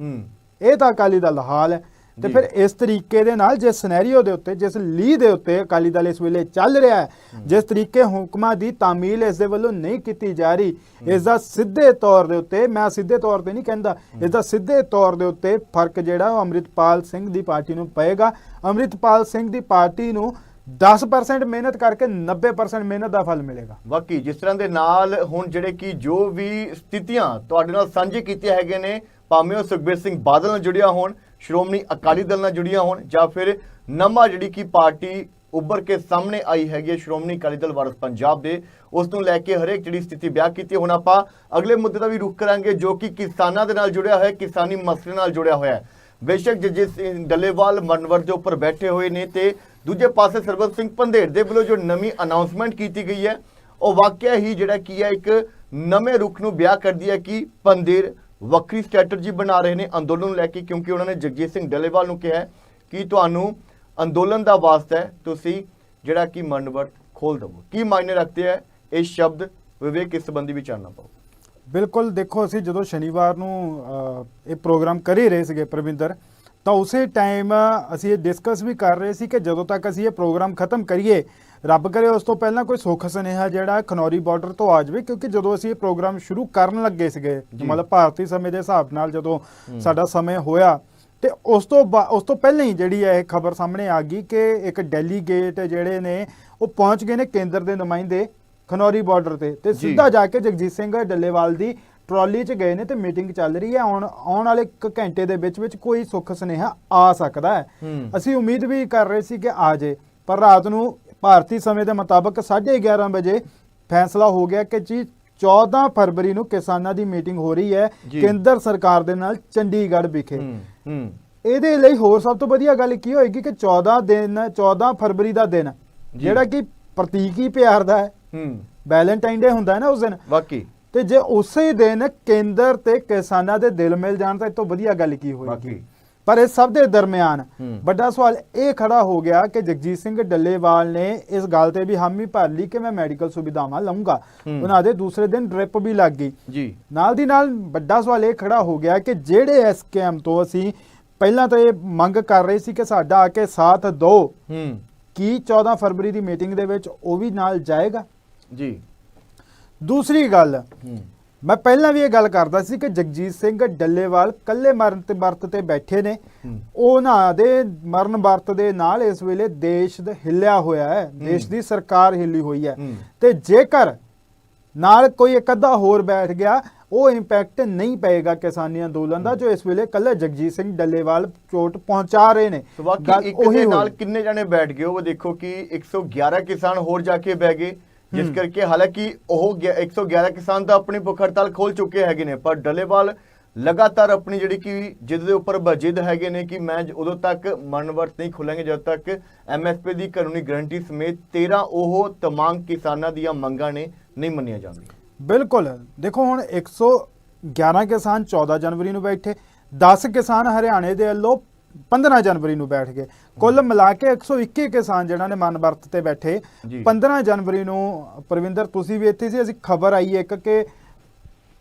ਹੂੰ। ਇਹ ਤਾਂ ਅਕਾਲੀ ਦਲ ਦਾ ਹਾਲ ਹੈ। ਤੇ। ਫਿਰ ਇਸ ਤਰੀਕੇ ਦੇ ਨਾਲ ਜਿਸ ਸਿਨੈਰੀਓ ਦੇ ਉੱਤੇ ਜਿਸ ਲੀ ਦੇ ਉੱਤੇ ਅਕਾਲੀ ਦਲ ਇਸ ਵੇਲੇ ਚੱਲ ਰਿਹਾ ਹੈ ਜਿਸ ਤਰੀਕੇ ਹੁਕਮਾਂ ਦੀ ਤਾਮੀਲ ਇਸ ਦੇ ਵੱਲੋਂ ਨਹੀਂ ਕੀਤੀ ਜਾ ਰਹੀ ਇਸ ਦਾ ਸਿੱਧੇ ਤੌਰ ਦੇ ਉੱਤੇ ਮੈਂ ਸਿੱਧੇ ਤੌਰ ਤੇ ਨਹੀਂ ਕਹਿੰਦਾ ਇਸ ਦਾ ਸਿੱਧੇ ਤੌਰ ਦੇ ਉੱਤੇ ਫ਼ਰਕ ਜਿਹੜਾ ਉਹ ਅੰਮ੍ਰਿਤਪਾਲ ਸਿੰਘ ਦੀ ਪਾਰਟੀ ਨੂੰ ਪਏਗਾ। ਅੰਮ੍ਰਿਤਪਾਲ ਸਿੰਘ ਦੀ ਪਾਰਟੀ ਨੂੰ 10% ਮਿਹਨਤ ਕਰਕੇ 90% ਮਿਹਨਤ ਦਾ ਫਲ ਮਿਲੇਗਾ ਬਾਕੀ ਜਿਸ ਤਰ੍ਹਾਂ ਦੇ ਨਾਲ ਹੁਣ ਜਿਹੜੇ ਕਿ ਜੋ ਵੀ ਸਥਿਤੀਆਂ ਤੁਹਾਡੇ ਨਾਲ ਸਾਂਝੇ ਕੀਤੀਆਂ ਹੈਗੇ ਨੇ, ਭਾਵੇਂ ਉਹ ਸੁਖਬੀਰ ਸਿੰਘ ਬਾਦਲ ਨਾਲ ਜੁੜੀਆਂ ਹੋਣ, ਸ਼੍ਰੋਮਣੀ ਅਕਾਲੀ ਦਲ ਨਾਲ ਜੁੜੀਆਂ ਹੋਣ, ਜਾਂ ਫਿਰ ਨਵਾਂ ਜਿਹੜੀ ਕਿ ਪਾਰਟੀ ਉੱਭਰ ਕੇ ਸਾਹਮਣੇ ਆਈ ਹੈਗੀ ਹੈ ਸ਼੍ਰੋਮਣੀ ਅਕਾਲੀ ਦਲ ਵਾਰਸ ਪੰਜਾਬ ਦੇ, ਉਸ ਨੂੰ ਲੈ ਕੇ ਹਰੇਕ ਜਿਹੜੀ ਸਥਿਤੀ ਬਿਆਨ ਕੀਤੀ ਹੈ। ਹੁਣ ਆਪਾਂ ਅਗਲੇ ਮੁੱਦੇ ਦਾ ਵੀ ਰੁਖ ਕਰਾਂਗੇ, ਜੋ ਕਿ ਕਿਸਾਨਾਂ ਦੇ ਨਾਲ ਜੁੜਿਆ ਹੋਇਆ, ਕਿਸਾਨੀ ਮਸਲੇ ਨਾਲ ਜੁੜਿਆ ਹੋਇਆ ਹੈ ਬੇਸ਼ੱਕ ਜੱਜ ਸਿੰਘ ਡੱਲੇਵਾਲ ਮਨਵਰ ਦੇ ਉੱਪਰ ਬੈਠੇ ਹੋਏ ਨੇ ਤੇ ਦੂਜੇ ਪਾਸੇ ਸਰਬਤ ਸਿੰਘ ਪੰਧੇਰ ਦੇ ਵੱਲੋਂ ਜੋ ਨਵੀਂ ਅਨਾਉਂਸਮੈਂਟ ਕੀਤੀ ਗਈ ਹੈ, ਉਹ ਵਾਕਿਆ ਹੀ ਜਿਹੜਾ ਕੀ ਹੈ, ਇੱਕ ਨਵੇਂ ਰੁਖ ਨੂੰ ਵਿਆਹ ਕਰਦੀ ਹੈ ਕਿ ਪੰਧੇਰ ਵੱਖਰੀ ਸਟ੍ਰੈਟਜੀ ਬਣਾ ਰਹੇ ਨੇ ਅੰਦੋਲਨ ਨੂੰ ਲੈ ਕੇ, ਕਿਉਂਕਿ ਉਹਨਾਂ ਨੇ ਜਗਜੀਤ ਸਿੰਘ ਡੱਲੇਵਾਲ ਨੂੰ ਕਿਹਾ ਕਿ ਤੁਹਾਨੂੰ ਅੰਦੋਲਨ ਦਾ ਵਾਸਤਾ ਹੈ, ਤੁਸੀਂ ਜਿਹੜਾ ਕਿ ਮਨਵਰ ਖੋਲ ਦਵੋ। ਕੀ ਮਾਇਨੇ ਰੱਖਦੇ ਹੈ ਇਹ ਸ਼ਬਦ? ਵਿਵੇਕ, ਇਸ ਸੰਬੰਧੀ ਵਿਚਾਰਨਾ ਜਾਣਨਾ ਪਾਓ। ਬਿਲਕੁਲ, ਦੇਖੋ ਅਸੀਂ ਜਦੋਂ ਸ਼ਨੀਵਾਰ ਨੂੰ ਇਹ ਪ੍ਰੋਗਰਾਮ ਕਰ ਹੀ ਰਹੇ ਸੀਗੇ ਪ੍ਰਵਿੰਦਰ ਤਾਂ ਉਸੇ ਟਾਈਮ ਅਸੀਂ ਇਹ ਡਿਸਕਸ ਵੀ ਕਰ ਰਹੇ ਸੀ ਕਿ ਜਦੋਂ ਤੱਕ ਅਸੀਂ ਇਹ ਪ੍ਰੋਗਰਾਮ ਖਤਮ ਕਰੀਏ ਰੱਬ ਕਰੇ ਉਸ ਤੋਂ ਪਹਿਲਾਂ ਕੋਈ ਸੁੱਖ ਸੁਨੇਹਾ ਜਿਹੜਾ ਖਨੌਰੀ ਬਾਰਡਰ ਤੋਂ ਆ ਜਾਵੇ ਕਿਉਂਕਿ ਜਦੋਂ ਅਸੀਂ ਇਹ ਪ੍ਰੋਗਰਾਮ ਸ਼ੁਰੂ ਕਰਨ ਲੱਗੇ ਸੀਗੇ। ਮਤਲਬ ਭਾਰਤੀ ਸਮੇਂ ਦੇ ਹਿਸਾਬ ਨਾਲ ਜਦੋਂ ਸਾਡਾ ਸਮੇਂ ਹੋਇਆ ਤੇ ਉਸ ਤੋਂ ਉਸ ਤੋਂ ਪਹਿਲਾਂ ਹੀ ਜਿਹੜੀ ਹੈ ਇਹ ਖਬਰ ਸਾਹਮਣੇ ਆ ਗਈ ਕਿ ਇੱਕ ਡੈਲੀਗੇਟ ਜਿਹੜੇ ਨੇ ਉਹ ਪਹੁੰਚ ਗਏ ਨੇ ਕੇਂਦਰ ਦੇ ਨੁਮਾਇੰਦੇ ਖਨੌਰੀ ਬਾਰਡਰ ਤੇ ਤੇ। ਸਿੱਧਾ ਜਾ ਕੇ ਜਗਜੀਤ ਸਿੰਘ ਡੱਲੇਵਾਲ ਦੀ ਟਰਾਲੀ 'ਚ ਗਏ ਨੇ ਤੇ ਮੀਟਿੰਗ ਚੱਲ ਰਹੀ ਹੈ। ਆਉਣ ਆਉਣ ਵਾਲੇ ਇੱਕ ਘੰਟੇ ਦੇ ਵਿੱਚ ਵਿੱਚ ਕੋਈ ਸੁੱਖ ਸੁਨੇਹਾ ਆ ਸਕਦਾ ਹੈ। ਹੂੰ। ਅਸੀਂ ਉਮੀਦ ਵੀ ਕਰ ਰਹੇ ਸੀ ਕਿ ਆ ਜੇ ਪਰ ਰਾਤ ਨੂੰ ਭਾਰਤੀ ਸਮੇਂ ਦੇ ਮੁਤਾਬਕ 11:30 ਵਜੇ ਫੈਸਲਾ ਹੋ ਗਿਆ ਕਿ ਜੀ 14 ਫਰਵਰੀ ਨੂੰ ਕਿਸਾਨਾਂ ਦੀ ਮੀਟਿੰਗ ਹੋ ਰਹੀ ਹੈ। ਕੇਂਦਰ ਸਰਕਾਰ ਦੇ ਨਾਲ ਚੰਡੀਗੜ੍ਹ ਵਿਖੇ। ਹੂੰ ਹੂੰ। ਇਹਦੇ ਲਈ ਹੋਰ ਸਭ ਤੋਂ ਵਧੀਆ ਗੱਲ ਕੀ ਹੋਏਗੀ ਕਿ 14 ਦਿਨ 14 ਫਰਵਰੀ ਦਾ ਦਿਨ। ਜਿਹੜਾ ਕਿ ਪ੍ਰਤੀਕੀ ਪਿਆਰ ਦਾ ਹੈ। ਹੂੰ। ਵੈਲੈਂਟਾਈਨ ਡੇ ਹੁੰਦਾ ਹੈ ਨਾ ਉਸ ਦਿਨ। ਵਾਕਈ। ਤੇ ਜੇ ਉਸੇ ਦਿਨ ਕੇਂਦਰ ਤੇ ਕਿਸਾਨਾਂ ਦੇ ਦਿਲ ਮਿਲ ਜਾਣ ਤਾਂ ਇਹ ਤੋਂ ਵਧੀਆ ਗੱਲ ਕੀ ਹੋਏਗੀ। ਪਰ ਇਸ ਸਭ ਦੇ ਦਰਮਿਆਨ। ਵੱਡਾ ਸਵਾਲ ਇਹ ਖੜਾ ਹੋ ਗਿਆ ਕਿ ਜਗਜੀਤ ਸਿੰਘ ਡੱਲੇਵਾਲ ਨੇ ਇਸ ਗੱਲ ਤੇ ਵੀ ਹਾਮੀ ਭਰ ਲਈ ਕਿ ਮੈਂ ਮੈਡੀਕਲ ਸੁਵਿਧਾਵਾਂ ਲਵਾਂਗਾ ਹੂੰ। ਉਹਨਾਂ ਦੇ ਦੂਸਰੇ ਦਿਨ ਡ੍ਰਿਪ ਵੀ ਲੱਗ ਗਈ। ਜੀ। ਨਾਲ ਦੀ ਨਾਲ ਵੱਡਾ ਸਵਾਲ ਇਹ ਖੜਾ ਹੋ ਗਿਆ ਕਿ ਜਿਹੜੇ ਐਸਕੇਐਮ ਤੋਂ ਅਸੀਂ ਪਹਿਲਾਂ ਤਾਂ ਇਹ ਮੰਗ ਕਰ ਰਹੇ ਸੀ ਕਿ ਸਾਡਾ ਆ ਕੇ ਸਾਥ ਦਿਓ। ਹੂੰ। ਕੀ 14 ਫਰਵਰੀ ਦੀ ਮੀਟਿੰਗ ਦੇ ਵਿੱਚ ਉਹ ਵੀ ਨਾਲ ਜਾਏਗਾ? ਜੀ। ਦੂਸਰੀ ਗੱਲ ਮੈਂ ਪਹਿਲਾਂ ਵੀ ਇਹ ਗੱਲ ਕਰਦਾ ਸੀ ਕਿ ਜਗਜੀਤ ਸਿੰਘ ਡੱਲੇਵਾਲ ਕੱਲੇ ਮਰਨ ਤੇ ਵਰਤ ਤੇ ਬੈਠੇ ਨੇ। ਉਹਨਾਂ ਦੇ ਮਰਨ ਵਰਤ ਦੇ ਨਾਲ ਇਸ ਵੇਲੇ ਦੇਸ਼ ਦਾ ਹਿੱਲਿਆ ਹੋਇਆ ਹੈ ਦੇਸ਼ ਦੀ ਸਰਕਾਰ ਹਿੱਲੀ ਹੋਈ ਹੈ। ਤੇ ਜੇਕਰ ਨਾਲ ਕੋਈ ਇੱਕ ਅੱਧਾ ਹੋਰ ਬੈਠ ਗਿਆ ਉਹ ਇੰਪੈਕਟ ਨਹੀਂ ਪਏਗਾ ਕਿਸਾਨੀ ਅੰਦੋਲਨ ਦਾ ਜੋ ਇਸ ਵੇਲੇ ਕੱਲੇ ਜਗਜੀਤ ਸਿੰਘ ਡੱਲੇਵਾਲ ਚੋਟ ਪਹੁੰਚਾ ਰਹੇ ਨੇ। ਬਾਕੀ ਇੱਕ ਦੇ। ਨਾਲ ਕਿੰਨੇ ਜਣੇ ਬੈਠ ਗਏ? ਉਹ ਦੇਖੋ ਕਿ 111 ਕਿਸਾਨ ਹੋਰ ਜਾ ਕੇ ਬਹਿ ਗਏ। ਜਿਸ ਕਰਕੇ ਹਾਲਾਂਕਿ ਉਹ ਗਿਆ- 111 ਕਿਸਾਨ ਤਾਂ ਆਪਣੀ ਭੁੱਖ ਹੜਤਾਲ ਖੋਲ ਚੁੱਕੇ ਹੈਗੇ ਨੇ ਪਰ ਡਲੇਵਾਲ ਲਗਾਤਾਰ ਆਪਣੀ ਜਿਹੜੀ ਕਿ ਜਿੱਦ ਦੇ ਉੱਪਰ ਬਜਿੱਦ ਹੈਗੇ ਨੇ ਕਿ ਮੈਂ ਉਦੋਂ ਤੱਕ ਮਰਨ ਵਰਤ ਨਹੀਂ ਖੁੱਲਾਂਗੇ ਜਦ ਤੱਕ ਐਮਐਸਪੀ ਦੀ ਕਾਨੂੰਨੀ ਗਾਰੰਟੀ ਸਮੇਤ 13 ਉਹ ਤਮਾਮ ਕਿਸਾਨਾਂ ਦੀਆਂ ਮੰਗਾਂ ਨੇ ਨਹੀਂ ਮੰਨੀਆਂ ਜਾਂਦੀਆਂ। ਬਿਲਕੁਲ। ਦੇਖੋ ਹੁਣ 111 ਕਿਸਾਨ 14 ਜਨਵਰੀ ਨੂੰ ਬੈਠੇ 10 ਕਿਸਾਨ ਹਰਿਆਣੇ ਦੇ ਵੱਲੋਂ 15 ਜਨਵਰੀ ਨੂੰ ਬੈਠ ਗਏ। ਕੁੱਲ ਮਿਲਾ ਕੇ 121 ਕਿਸਾਨ ਜਿਹੜਾ ਨੇ ਮਨ ਵਰਤ ਤੇ ਬੈਠੇ। ਜੀ। 15 ਜਨਵਰੀ ਨੂੰ ਪ੍ਰਵਿੰਦਰ ਤੁਸੀਂ ਵੀ ਇੱਥੇ ਸੀ ਅਸੀਂ ਖਬਰ ਆਈ ਇੱਕ ਕਿ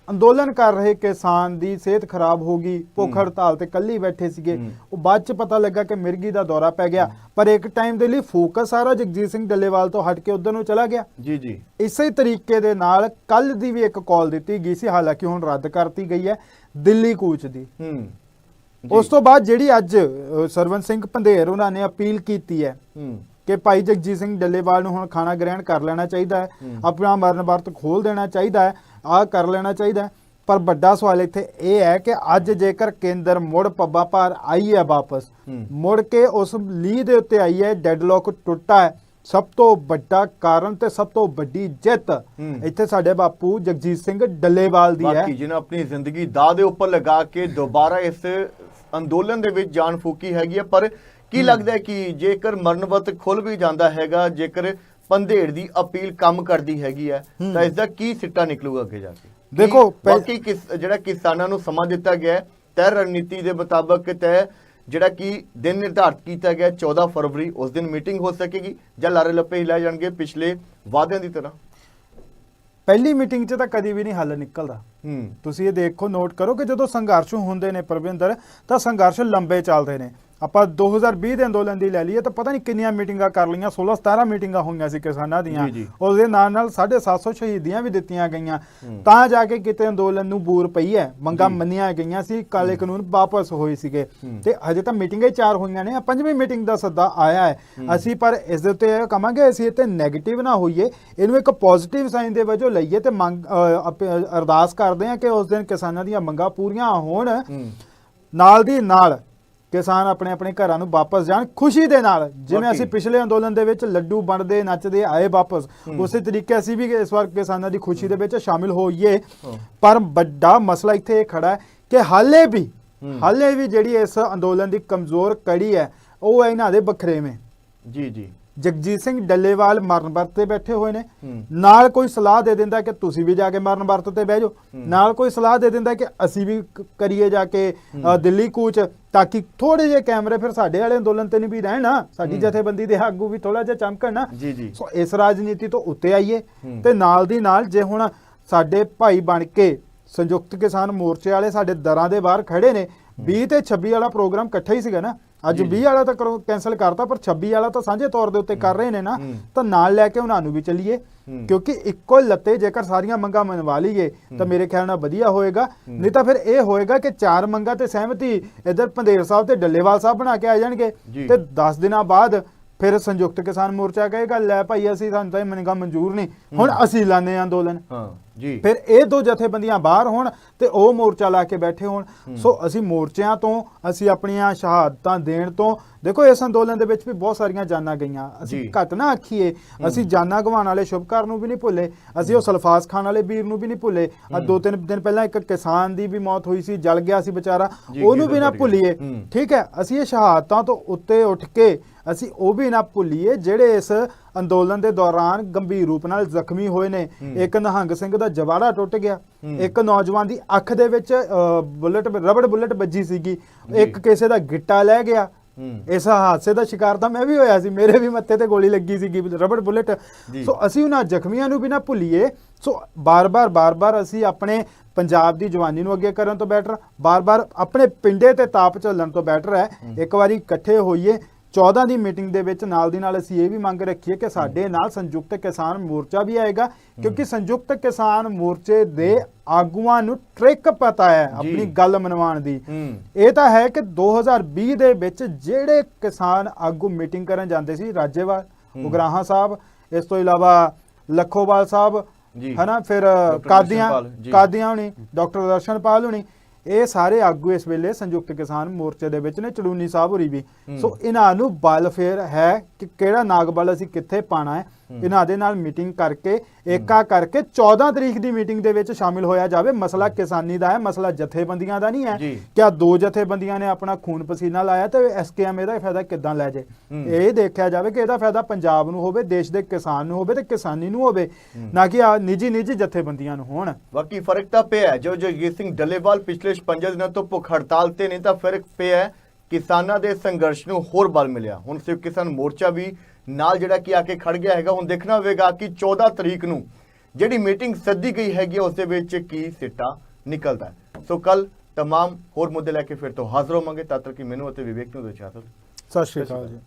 ਅੰਦੋਲਨ ਕਰ ਰਹੇ ਕਿਸਾਨ ਦੀ ਸਿਹਤ ਖਰਾਬ ਹੋ ਗਈ ਭੁੱਖ। ਹੜਤਾਲ ਤੇ ਕੱਲੀ ਬੈਠੇ ਸੀਗੇ। ਉਹ ਬਾਅਦ ਚ ਪਤਾ ਲੱਗਾ ਕਿ ਮਿਰਗੀ ਦਾ ਦੌਰਾ ਪੈ ਗਿਆ। ਪਰ ਇੱਕ ਟਾਈਮ ਦੇ ਲਈ ਫੋਕਸ ਸਾਰਾ ਜਗਜੀਤ ਸਿੰਘ ਡੱਲੇਵਾਲ ਤੋਂ ਹਟ ਕੇ ਉਧਰ ਨੂੰ ਚਲਾ ਗਿਆ। ਜੀ ਜੀ। ਇਸੇ ਤਰੀਕੇ ਦੇ ਨਾਲ ਕੱਲ ਦੀ ਵੀ ਇੱਕ ਕਾਲ ਦਿੱਤੀ ਗਈ ਸੀ। ਹਾਲਾਂਕਿ ਹੁਣ ਰੱਦ ਕਰਤੀ ਗਈ ਹੈ। ਦਿੱਲੀ ਕੂਚ ਦੀ। ਹੂੰ। ਉਸ ਤੋਂ ਬਾਅਦ ਜਿਹੜੀ ਅੱਜ ਸਰਵਨ ਸਿੰਘ ਪੰਧੇਰ ਉਹਨਾਂ ਨੇ ਅਪੀਲ ਕੀਤੀ ਹੈ ਕਿ ਭਾਈ ਜਗਜੀਤ ਸਿੰਘ ਡੱਲੇਵਾਲ ਨੂੰ ਹੁਣ ਖਾਣਾ ਗ੍ਰਹਿਣ ਕਰ ਲੈਣਾ ਚਾਹੀਦਾ ਹੈ। ਆਪਣਾ ਮਰਨ ਵਰਤ ਖੋਲ ਦੇਣਾ ਚਾਹੀਦਾ ਹੈ ਆਹ ਕਰ ਲੈਣਾ ਚਾਹੀਦਾ ਹੈ ਪਰ ਵੱਡਾ ਸਵਾਲ ਇੱਥੇ ਇਹ ਹੈ ਕਿ ਅੱਜ ਜੇਕਰ ਕੇਂਦਰ ਮੁੜ ਪੱਬਾ ਭਾਰ ਆਈ ਹੈ ਵਾਪਸ। ਮੁੜ ਕੇ ਉਸ ਲੀ ਦੇ ਉੱਤੇ ਆਈ ਹੈ ਡੈਡਲੌਕ ਟੁੱਟਾ ਹੈ ਸਭ ਤੋਂ ਵੱਡਾ ਕਾਰਨ ਤੇ ਸਭ ਤੋਂ ਵੱਡੀ ਜਿੱਤ। ਇੱਥੇ ਸਾਡੇ ਬਾਪੂ ਜਗਜੀਤ ਸਿੰਘ ਡੱਲੇਵਾਲ ਦੀ ਹੈ ਬਾਕੀ ਜਿਹਨੇ ਆਪਣੀ ਜ਼ਿੰਦਗੀ ਦਾਅ ਦੇ ਉੱਪਰ ਲਗਾ ਕੇ ਦੁਬਾਰਾ ਇਸ ਅੰਦੋਲਨ ਦੇ ਵਿੱਚ ਜਾਨ ਫੂਕੀ ਹੈਗੀ ਹੈ ਪਰ ਕੀ ਲੱਗਦਾ ਹੈ ਕਿ ਜੇਕਰ ਮਰਨਵਤ ਖੁੱਲ ਵੀ ਜਾਂਦਾ ਹੈਗਾ ਜੇਕਰ ਪੰਧੇੜ ਦੀ ਅਪੀਲ ਕੰਮ ਕਰਦੀ ਹੈਗੀ ਹੈ ਹੂੰ। ਤਾਂ ਇਸ ਦਾ ਕੀ ਸਿੱਟਾ ਨਿਕਲੂਗਾ ਅੱਗੇ ਜਾ ਕੇ? ਦੇਖੋ, ਬਾਕੀ ਜਿਹੜਾ ਕਿਸਾਨਾਂ ਨੂੰ ਸਮਾਂ ਦਿੱਤਾ ਗਿਆ ਹੈ ਤੈਅ ਰਣਨੀਤੀ ਦੇ ਮੁਤਾਬਕ ਤੈਅ ਜਿਹੜਾ ਕਿ ਦਿਨ ਨਿਰਧਾਰਤ ਕੀਤਾ ਗਿਆ ਹੈ 14 ਫਰਵਰੀ ਉਸ ਦਿਨ ਮੀਟਿੰਗ ਹੋ ਸਕੇਗੀ ਜਾਂ ਲਾਰੇ ਲੱਪੇ ਹਿਲਾਏ ਜਾਣਗੇ ਪਿਛਲੇ ਵਾਅਦਿਆਂ ਦੀ ਤਰ੍ਹਾਂ। ਪਹਿਲੀ ਮੀਟਿੰਗ 'ਚ ਤਾਂ ਕਦੀ ਵੀ ਨਹੀਂ ਹੱਲ ਨਿਕਲਦਾ। ਹੂੰ। ਤੁਸੀਂ ਇਹ ਦੇਖੋ ਨੋਟ ਕਰੋ ਕਿ ਜਦੋਂ ਸੰਘਰਸ਼ ਹੁੰਦੇ ਨੇ ਪ੍ਰਵਿੰਦਰ ਤਾਂ ਸੰਘਰਸ਼ ਲੰਬੇ ਚੱਲਦੇ ਨੇ। ਆਪਾਂ 2020 ਦੇ ਅੰਦੋਲਨ ਦੀ ਲੈ ਲਈਏ ਤਾਂ ਪਤਾ ਨਹੀਂ ਕਿੰਨੀਆਂ ਮੀਟਿੰਗਾਂ ਕਰ ਲਈਆਂ 16 17 ਮੀਟਿੰਗਾਂ ਹੋਈਆਂ ਸੀ ਕਿਸਾਨਾਂ ਦੀਆਂ ਜੀ। ਉਹਦੇ ਨਾਲ ਨਾਲ 750 ਸ਼ਹੀਦੀਆਂ ਵੀ ਦਿੱਤੀਆਂ ਗਈਆਂ। ਤਾਂ ਜਾ ਕੇ ਕਿਤੇ ਅੰਦੋਲਨ ਨੂੰ ਬੂਰ ਪਈ ਹੈ ਮੰਗਾਂ। ਮੰਨੀਆਂ ਗਈਆਂ ਸੀ ਕਾਲੇ ਕਾਨੂੰਨ ਵਾਪਸ ਹੋਏ ਸੀਗੇ। ਤੇ ਹਜੇ ਤਾਂ ਮੀਟਿੰਗਾਂ ਹੀ ਚਾਰ ਹੋਈਆਂ ਨੇ ਪੰਜਵੀਂ ਮੀਟਿੰਗ ਦਾ ਸੱਦਾ ਆਇਆ ਹੈ। ਅਸੀਂ ਪਰ ਇਸ ਦੇ ਉੱਤੇ ਕਵਾਂਗੇ ਅਸੀਂ ਇਹ ਤੇ 네ਗੇਟਿਵ ਨਾ ਹੋਈਏ ਇਹਨੂੰ ਇੱਕ ਪੋਜ਼ਿਟਿਵ ਸਾਈਨ ਦੇ ਵਜੋਂ ਲਈਏ ਤੇ ਮੰਗ ਅਰਦਾਸ ਕਰਦੇ ਹਾਂ ਕਿ ਉਸ ਦਿਨ ਕਿਸਾਨਾਂ ਦੀਆਂ ਮੰਗਾਂ ਪੂਰੀਆਂ ਹੋਣ ਨਾਲ ਦੀ ਨਾਲ ਕਿਸਾਨ ਆਪਣੇ ਆਪਣੇ ਘਰਾਂ ਨੂੰ ਵਾਪਸ ਜਾਣ ਖੁਸ਼ੀ ਦੇ ਨਾਲ ਜਿਵੇਂ। ਅਸੀਂ ਪਿਛਲੇ ਅੰਦੋਲਨ ਦੇ ਵਿੱਚ ਲੱਡੂ ਵੰਡਦੇ ਨੱਚਦੇ ਆਏ ਵਾਪਸ। ਉਸੇ ਤਰੀਕੇ ਅਸੀਂ ਵੀ ਇਸ ਵਾਰ ਕਿਸਾਨਾਂ ਦੀ ਖੁਸ਼ੀ ਦੇ ਵਿੱਚ ਸ਼ਾਮਿਲ ਹੋਈਏ। ਪਰ ਵੱਡਾ ਮਸਲਾ ਇੱਥੇ ਇਹ ਖੜਾ ਹੈ ਕਿ ਹਾਲੇ ਵੀ। ਹਾਲੇ ਵੀ ਜਿਹੜੀ ਇਸ ਅੰਦੋਲਨ ਦੀ ਕਮਜ਼ੋਰ ਕੜੀ ਹੈ ਉਹ ਹੈ ਇਹਨਾਂ ਦੇ ਬਖਰੇਵੇਂ ਜੀ ਜੀ ਜਗਜੀਤ ਸਿੰਘ ਡੱਲੇਵਾਲ ਮਰਨ ਵਰਤ ਤੇ ਬੈਠੇ ਹੋਏ ਨੇ। ਨਾਲ ਕੋਈ ਸਲਾਹ ਦੇ ਦਿੰਦਾ ਕਿ ਤੁਸੀਂ ਵੀ ਜਾ ਕੇ ਮਰਨ ਵਰਤ ਤੇ ਬਹਿ ਜਾਓ। ਨਾਲ ਕੋਈ ਸਲਾਹ ਦੇ ਦਿੰਦਾ ਕਿ ਅਸੀਂ ਵੀ ਕਰੀਏ ਜਾ ਕੇ। ਦਿੱਲੀ ਕੂਚ ਤਾਂ ਕਿ ਥੋੜੇ ਜਿਹੇ ਕੈਮਰੇ ਫਿਰ ਸਾਡੇ ਵਾਲੇ ਅੰਦੋਲਨ ਤੇ ਨਹੀਂ ਵੀ ਰਹਿਣ ਸਾਡੀ। ਜਥੇਬੰਦੀ ਦੇ ਆਗੂ ਵੀ ਥੋੜਾ ਜਿਹਾ ਚਮਕਣ ਨਾ ਜੀ ਜੀ ਸੋ ਇਸ ਰਾਜਨੀਤੀ ਤੋਂ ਉੱਤੇ ਆਈਏ। ਤੇ ਨਾਲ ਦੀ ਨਾਲ ਜੇ ਹੁਣ ਸਾਡੇ ਭਾਈ ਬਣ ਕੇ ਸੰਯੁਕਤ ਕਿਸਾਨ ਮੋਰਚੇ ਵਾਲੇ ਸਾਡੇ ਦਰਾਂ ਦੇ ਬਾਹਰ ਖੜੇ ਨੇ 20 ਤੇ 26 ਵਾਲਾ ਪ੍ਰੋਗਰਾਮ ਇਕੱਠਾ ਹੀ ਸੀਗਾ ਨਾ ਅੱਜ ਜੀ, ਜੀ। 20 ਵਾਲਾ ਤਾਂ ਕੈਨਸਲ ਕਰਤਾ ਪਰ 26 ਵਾਲਾ ਤਾਂ ਸਾਂਝੇ ਤੌਰ ਦੇ ਉੱਤੇ ਕਰ ਰਹੇ ਨੇ ਨਾ। ਤਾਂ ਨਾਲ ਲੈ ਕੇ ਉਹਨਾਂ ਨੂੰ ਵੀ ਚੱਲੀਏ। ਕਿਉਂਕਿ ਇੱਕੋ ਲੱਤੇ ਜੇਕਰ ਸਾਰੀਆਂ ਮੰਗਾਂ ਮੰਨਵਾ ਲਈਏ ਤਾਂ। ਮੇਰੇ ਖਿਆਲ ਨਾਲ ਵਧੀਆ ਹੋਏਗਾ। ਨਹੀਂ ਤਾਂ ਫਿਰ ਇਹ ਹੋਏਗਾ ਕਿ ਚਾਰ ਮੰਗਾਂ ਤੇ ਸਹਿਮਤੀ ਇਧਰ ਪੰਦੇਰ ਸਾਹਿਬ ਤੇ ਡੱਲੇਵਾਲ ਸਾਹਿਬ ਬਣਾ ਕੇ ਆ ਜਾਣਗੇ। ਤੇ 10 ਦਿਨਾਂ ਬਾਅਦ ਫਿਰ ਸੰਯੁਕਤ ਕਿਸਾਨ ਮੋਰਚਾ ਕਹੇਗਾ ਲੈ ਭਾਈ ਅਸੀਂ ਸਾਨੂੰ ਤਾਂ ਇਹ ਮੰਗਾਂ ਮਨਜ਼ੂਰ ਨਹੀਂ ਹੁਣ। ਅਸੀਂ ਲਾਣੇ ਅੰਦੋਲਨ ਫਿਰ ਇਹ ਦੋ ਜਥੇਬੰਦੀਆਂ ਬਾਹਰ ਹੋਣ ਤੇ ਉਹ ਮੋਰਚਾ ਲਾ ਕੇ ਬੈਠੇ ਹੋਣ। ਸੋ ਅਸੀਂ ਮੋਰਚਿਆਂ ਤੋਂ ਅਸੀਂ ਆਪਣੀਆਂ ਸ਼ਹਾਦਤਾਂ ਦੇਣ ਤੋਂ ਦੇਖੋ ਇਸ ਅੰਦੋਲਨ ਦੇ ਵਿੱਚ ਵੀ ਬਹੁਤ ਸਾਰੀਆਂ ਜਾਨਾਂ ਗਈਆਂ ਅਸੀਂ। ਘੱਟ ਨਾ ਆਖੀਏ ਅਸੀਂ ਜਾਨਾਂ ਗਵਾਉਣ ਵਾਲੇ ਸ਼ੁਭਕਾਰ ਨੂੰ ਵੀ ਨਹੀਂ ਭੁੱਲੇ ਅਸੀਂ ਉਹ ਸਲਫਾਸ ਖਾਨ ਵਾਲੇ ਵੀਰ ਨੂੰ ਵੀ ਨਹੀਂ ਭੁੱਲੇ ਆ। ਦੋ ਤਿੰਨ ਦਿਨ ਪਹਿਲਾਂ ਇੱਕ ਕਿਸਾਨ ਦੀ ਵੀ ਮੌਤ ਹੋਈ ਸੀ ਜਲ ਗਿਆ ਸੀ ਵਿਚਾਰਾ ਉਹਨੂੰ ਵੀ ਨਾ। ਭੁੱਲੀਏ। ਠੀਕ ਹੈ ਅਸੀਂ ਇਹ ਸ਼ਹਾਦਤਾਂ ਤੋਂ ਉੱਤੇ ਉੱਠ ਕੇ ਅਸੀਂ ਉਹ ਵੀ ਨਾ ਭੁੱਲੀਏ ਜਿਹੜੇ ਇਸ ਅੰਦੋਲਨ ਦੇ ਦੌਰਾਨ ਗੰਭੀਰ ਰੂਪ ਨਾਲ ਜ਼ਖਮੀ ਹੋਏ ਨੇ। ਇੱਕ ਨਿਹੰਗ ਸਿੰਘ ਦਾ ਜਵਾੜਾ ਟੁੱਟ ਗਿਆ। ਇੱਕ ਨੌਜਵਾਨ ਦੀ ਅੱਖ ਦੇ ਵਿੱਚ ਬੁਲਟ ਰਬੜ ਬੁਲਟ ਵੱਜੀ ਸੀਗੀ। ਇੱਕ ਕਿਸੇ ਦਾ ਗਿੱਟਾ ਲੈ ਗਿਆ। ਇਸ ਹਾਦਸੇ ਦਾ ਸ਼ਿਕਾਰ ਤਾਂ ਮੈਂ ਵੀ ਹੋਇਆ ਸੀ। ਮੇਰੇ ਵੀ ਮੱਥੇ ਤੇ ਗੋਲੀ ਲੱਗੀ ਸੀਗੀ ਰਬੜ ਬੁਲਟ। ਸੋ ਅਸੀਂ ਉਹਨਾਂ ਜ਼ਖਮੀਆਂ ਨੂੰ ਵੀ ਨਾ ਭੁੱਲੀਏ। ਸੋ ਬਾਰ-ਬਾਰ ਬਾਰ-ਬਾਰ ਅਸੀਂ ਆਪਣੇ ਪੰਜਾਬ ਦੀ ਜਵਾਨੀ ਨੂੰ ਅੱਗੇ ਕਰਨ ਤੋਂ ਬੈਟਰ ਬਾਰ-ਬਾਰ ਆਪਣੇ ਪਿੰਡੇ ਤੇ ਤਾਪ ਝੱਲਣ ਤੋਂ ਬੈਟਰ ਹੈ। ਇੱਕ ਵਾਰੀ ਇਕੱਠੇ ਹੋਈਏ। 14 ਦੀ ਮੀਟਿੰਗ ਦੇ ਵਿੱਚ ਨਾਲ ਦੀ ਨਾਲ ਅਸੀਂ ਇਹ ਵੀ ਮੰਗ ਰੱਖੀ ਹੈ ਕਿ ਸਾਡੇ ਨਾਲ ਸੰਯੁਕਤ ਕਿਸਾਨ ਮੋਰਚਾ ਵੀ ਆਏਗਾ ਕਿਉਂਕਿ ਸੰਯੁਕਤ ਕਿਸਾਨ ਮੋਰਚੇ ਦੇ ਆਗੂਆਂ ਨੂੰ ਟ੍ਰਿਕ ਪਤਾ ਹੈ। ਆਪਣੀ ਗੱਲ ਮਨਵਾਉਣ ਦੀ ਇਹ ਤਾਂ ਹੈ ਕਿ 2020 ਦੇ ਵਿੱਚ ਜਿਹੜੇ ਕਿਸਾਨ ਆਗੂ ਮੀਟਿੰਗ ਕਰਨ ਜਾਂਦੇ ਸੀ ਰਾਜੇਵਾਲ। ਉਗਰਾਹਾਂ ਸਾਹਿਬ ਇਸ ਤੋਂ ਇਲਾਵਾ ਲੱਖੋਵਾਲ ਸਾਹਿਬ। ਹਨਾ ਫਿਰ ਕਾਦੀਆਂ। ਕਾਦੀਆਂ ਹੁਣੀ ਡਾਕਟਰ ਦਰਸ਼ਨਪਾਲ ਹੁਣੀ ਇਹ ਸਾਰੇ ਆਗੂ ਇਸ ਵੇਲੇ ਸੰਯੁਕਤ ਕਿਸਾਨ ਮੋਰਚੇ ਦੇ ਵਿੱਚ ਨੇ ਚੜੂਨੀ ਸਾਹਿਬ ਹੁਰੀ ਵੀ। ਸੋ ਇਹਨਾਂ ਨੂੰ ਬਲ ਫੇਰ ਹੈ ਕਿ ਕਿਹੜਾ ਨਾਗਬਲ ਅਸੀਂ ਕਿੱਥੇ ਪਾਣਾ ਹੈ ਇਹਨਾਂ ਦੇ ਨਾਲ ਮੀਟਿੰਗ ਕਰਕੇ ਏਕਾ ਕਰਕੇ 14 ਤਰੀਕ ਦੀ ਮੀਟਿੰਗ ਦੇ ਵਿੱਚ ਸ਼ਾਮਿਲ ਹੋਇਆ ਜਾਵੇ ਮਸਲਾ ਕਿਸਾਨੀ ਦਾ ਹੈ ਮਸਲਾ ਜਥੇਬੰਦੀਆਂ ਦਾ ਨਹੀਂ ਹੈ। ਕਿਆ ਦੋ ਜਥੇਬੰਦੀਆਂ ਨੇ ਆਪਣਾ ਖੂਨ ਪਸੀਨਾ ਲਾਇਆ ਤੇ ਐਸਕੇਐਮ ਇਹਦਾ ਫਾਇਦਾ ਕਿੱਦਾਂ ਲੈ ਜੇ। ਇਹ ਦੇਖਿਆ ਜਾਵੇ ਕਿ ਇਹਦਾ ਫਾਇਦਾ ਪੰਜਾਬ ਨੂੰ ਹੋਵੇ ਦੇਸ਼ ਦੇ ਕਿਸਾਨ ਨੂੰ ਹੋਵੇ ਤੇ ਕਿਸਾਨੀ ਨੂੰ ਹੋਵੇ ਨਾ ਕਿ ਆ ਨਿੱਜੀ ਨਿੱਜੀ ਜਥੇਬੰਦੀਆਂ ਨੂੰ ਹੋਣ ਬਾਕੀ ਫ਼ਰਕ ਤਾਂ ਪਿਆ ਹੈ। ਜੋ ਜਗਜੀਤ ਸਿੰਘ ਡੱਲੇਵਾਲ ਪਿਛਲੇ 5 ਦਿਨਾਂ ਤੋਂ ਭੁੱਖ ਹੜਤਾਲ ਤੇ ਨੇ ਤਾਂ ਫ਼ਰਕ ਪਿਆ ਹੈ। ਕਿਸਾਨਾਂ ਦੇ ਸੰਘਰਸ਼ ਨੂੰ ਹੋਰ ਬਲ ਮਿਲਿਆ ਹੁਣ ਸਿਰਫ ਕਿਸਾਨ ਮੋਰਚਾ ਵੀ ਨਾਲ ਜਿਹੜਾ ਕਿ ਆ ਕੇ ਖੜ ਗਿਆ ਹੈਗਾ ਹੁਣ ਦੇਖਣਾ ਹੋਵੇਗਾ ਕਿ 14 ਤਰੀਕ ਨੂੰ ਜਿਹੜੀ ਮੀਟਿੰਗ ਸੱਦੀ ਗਈ ਹੈਗੀ ਹੈ, ਉਸ ਦੇ ਵਿੱਚ ਕੀ ਸਿੱਟਾ ਨਿਕਲਦਾ ਹੈ ਸੋ ਕੱਲ तमाम ਹੋਰ ਮੁੱਦੇ ਲੈ ਕੇ ਫਿਰ ਤੋਂ ਹਾਜ਼ਰ ਹੋਵਾਂਗੇ ਤਦ ਤੱਕ ਕਿ ਮੈਨੂੰ ਅਤੇ ਵਿਵੇਕ ਨੂੰ ਦਿਓ ਇਜਾਜ਼ਤ ਸਤਿ ਸ਼੍ਰੀ ਅਕਾਲ ਜੀ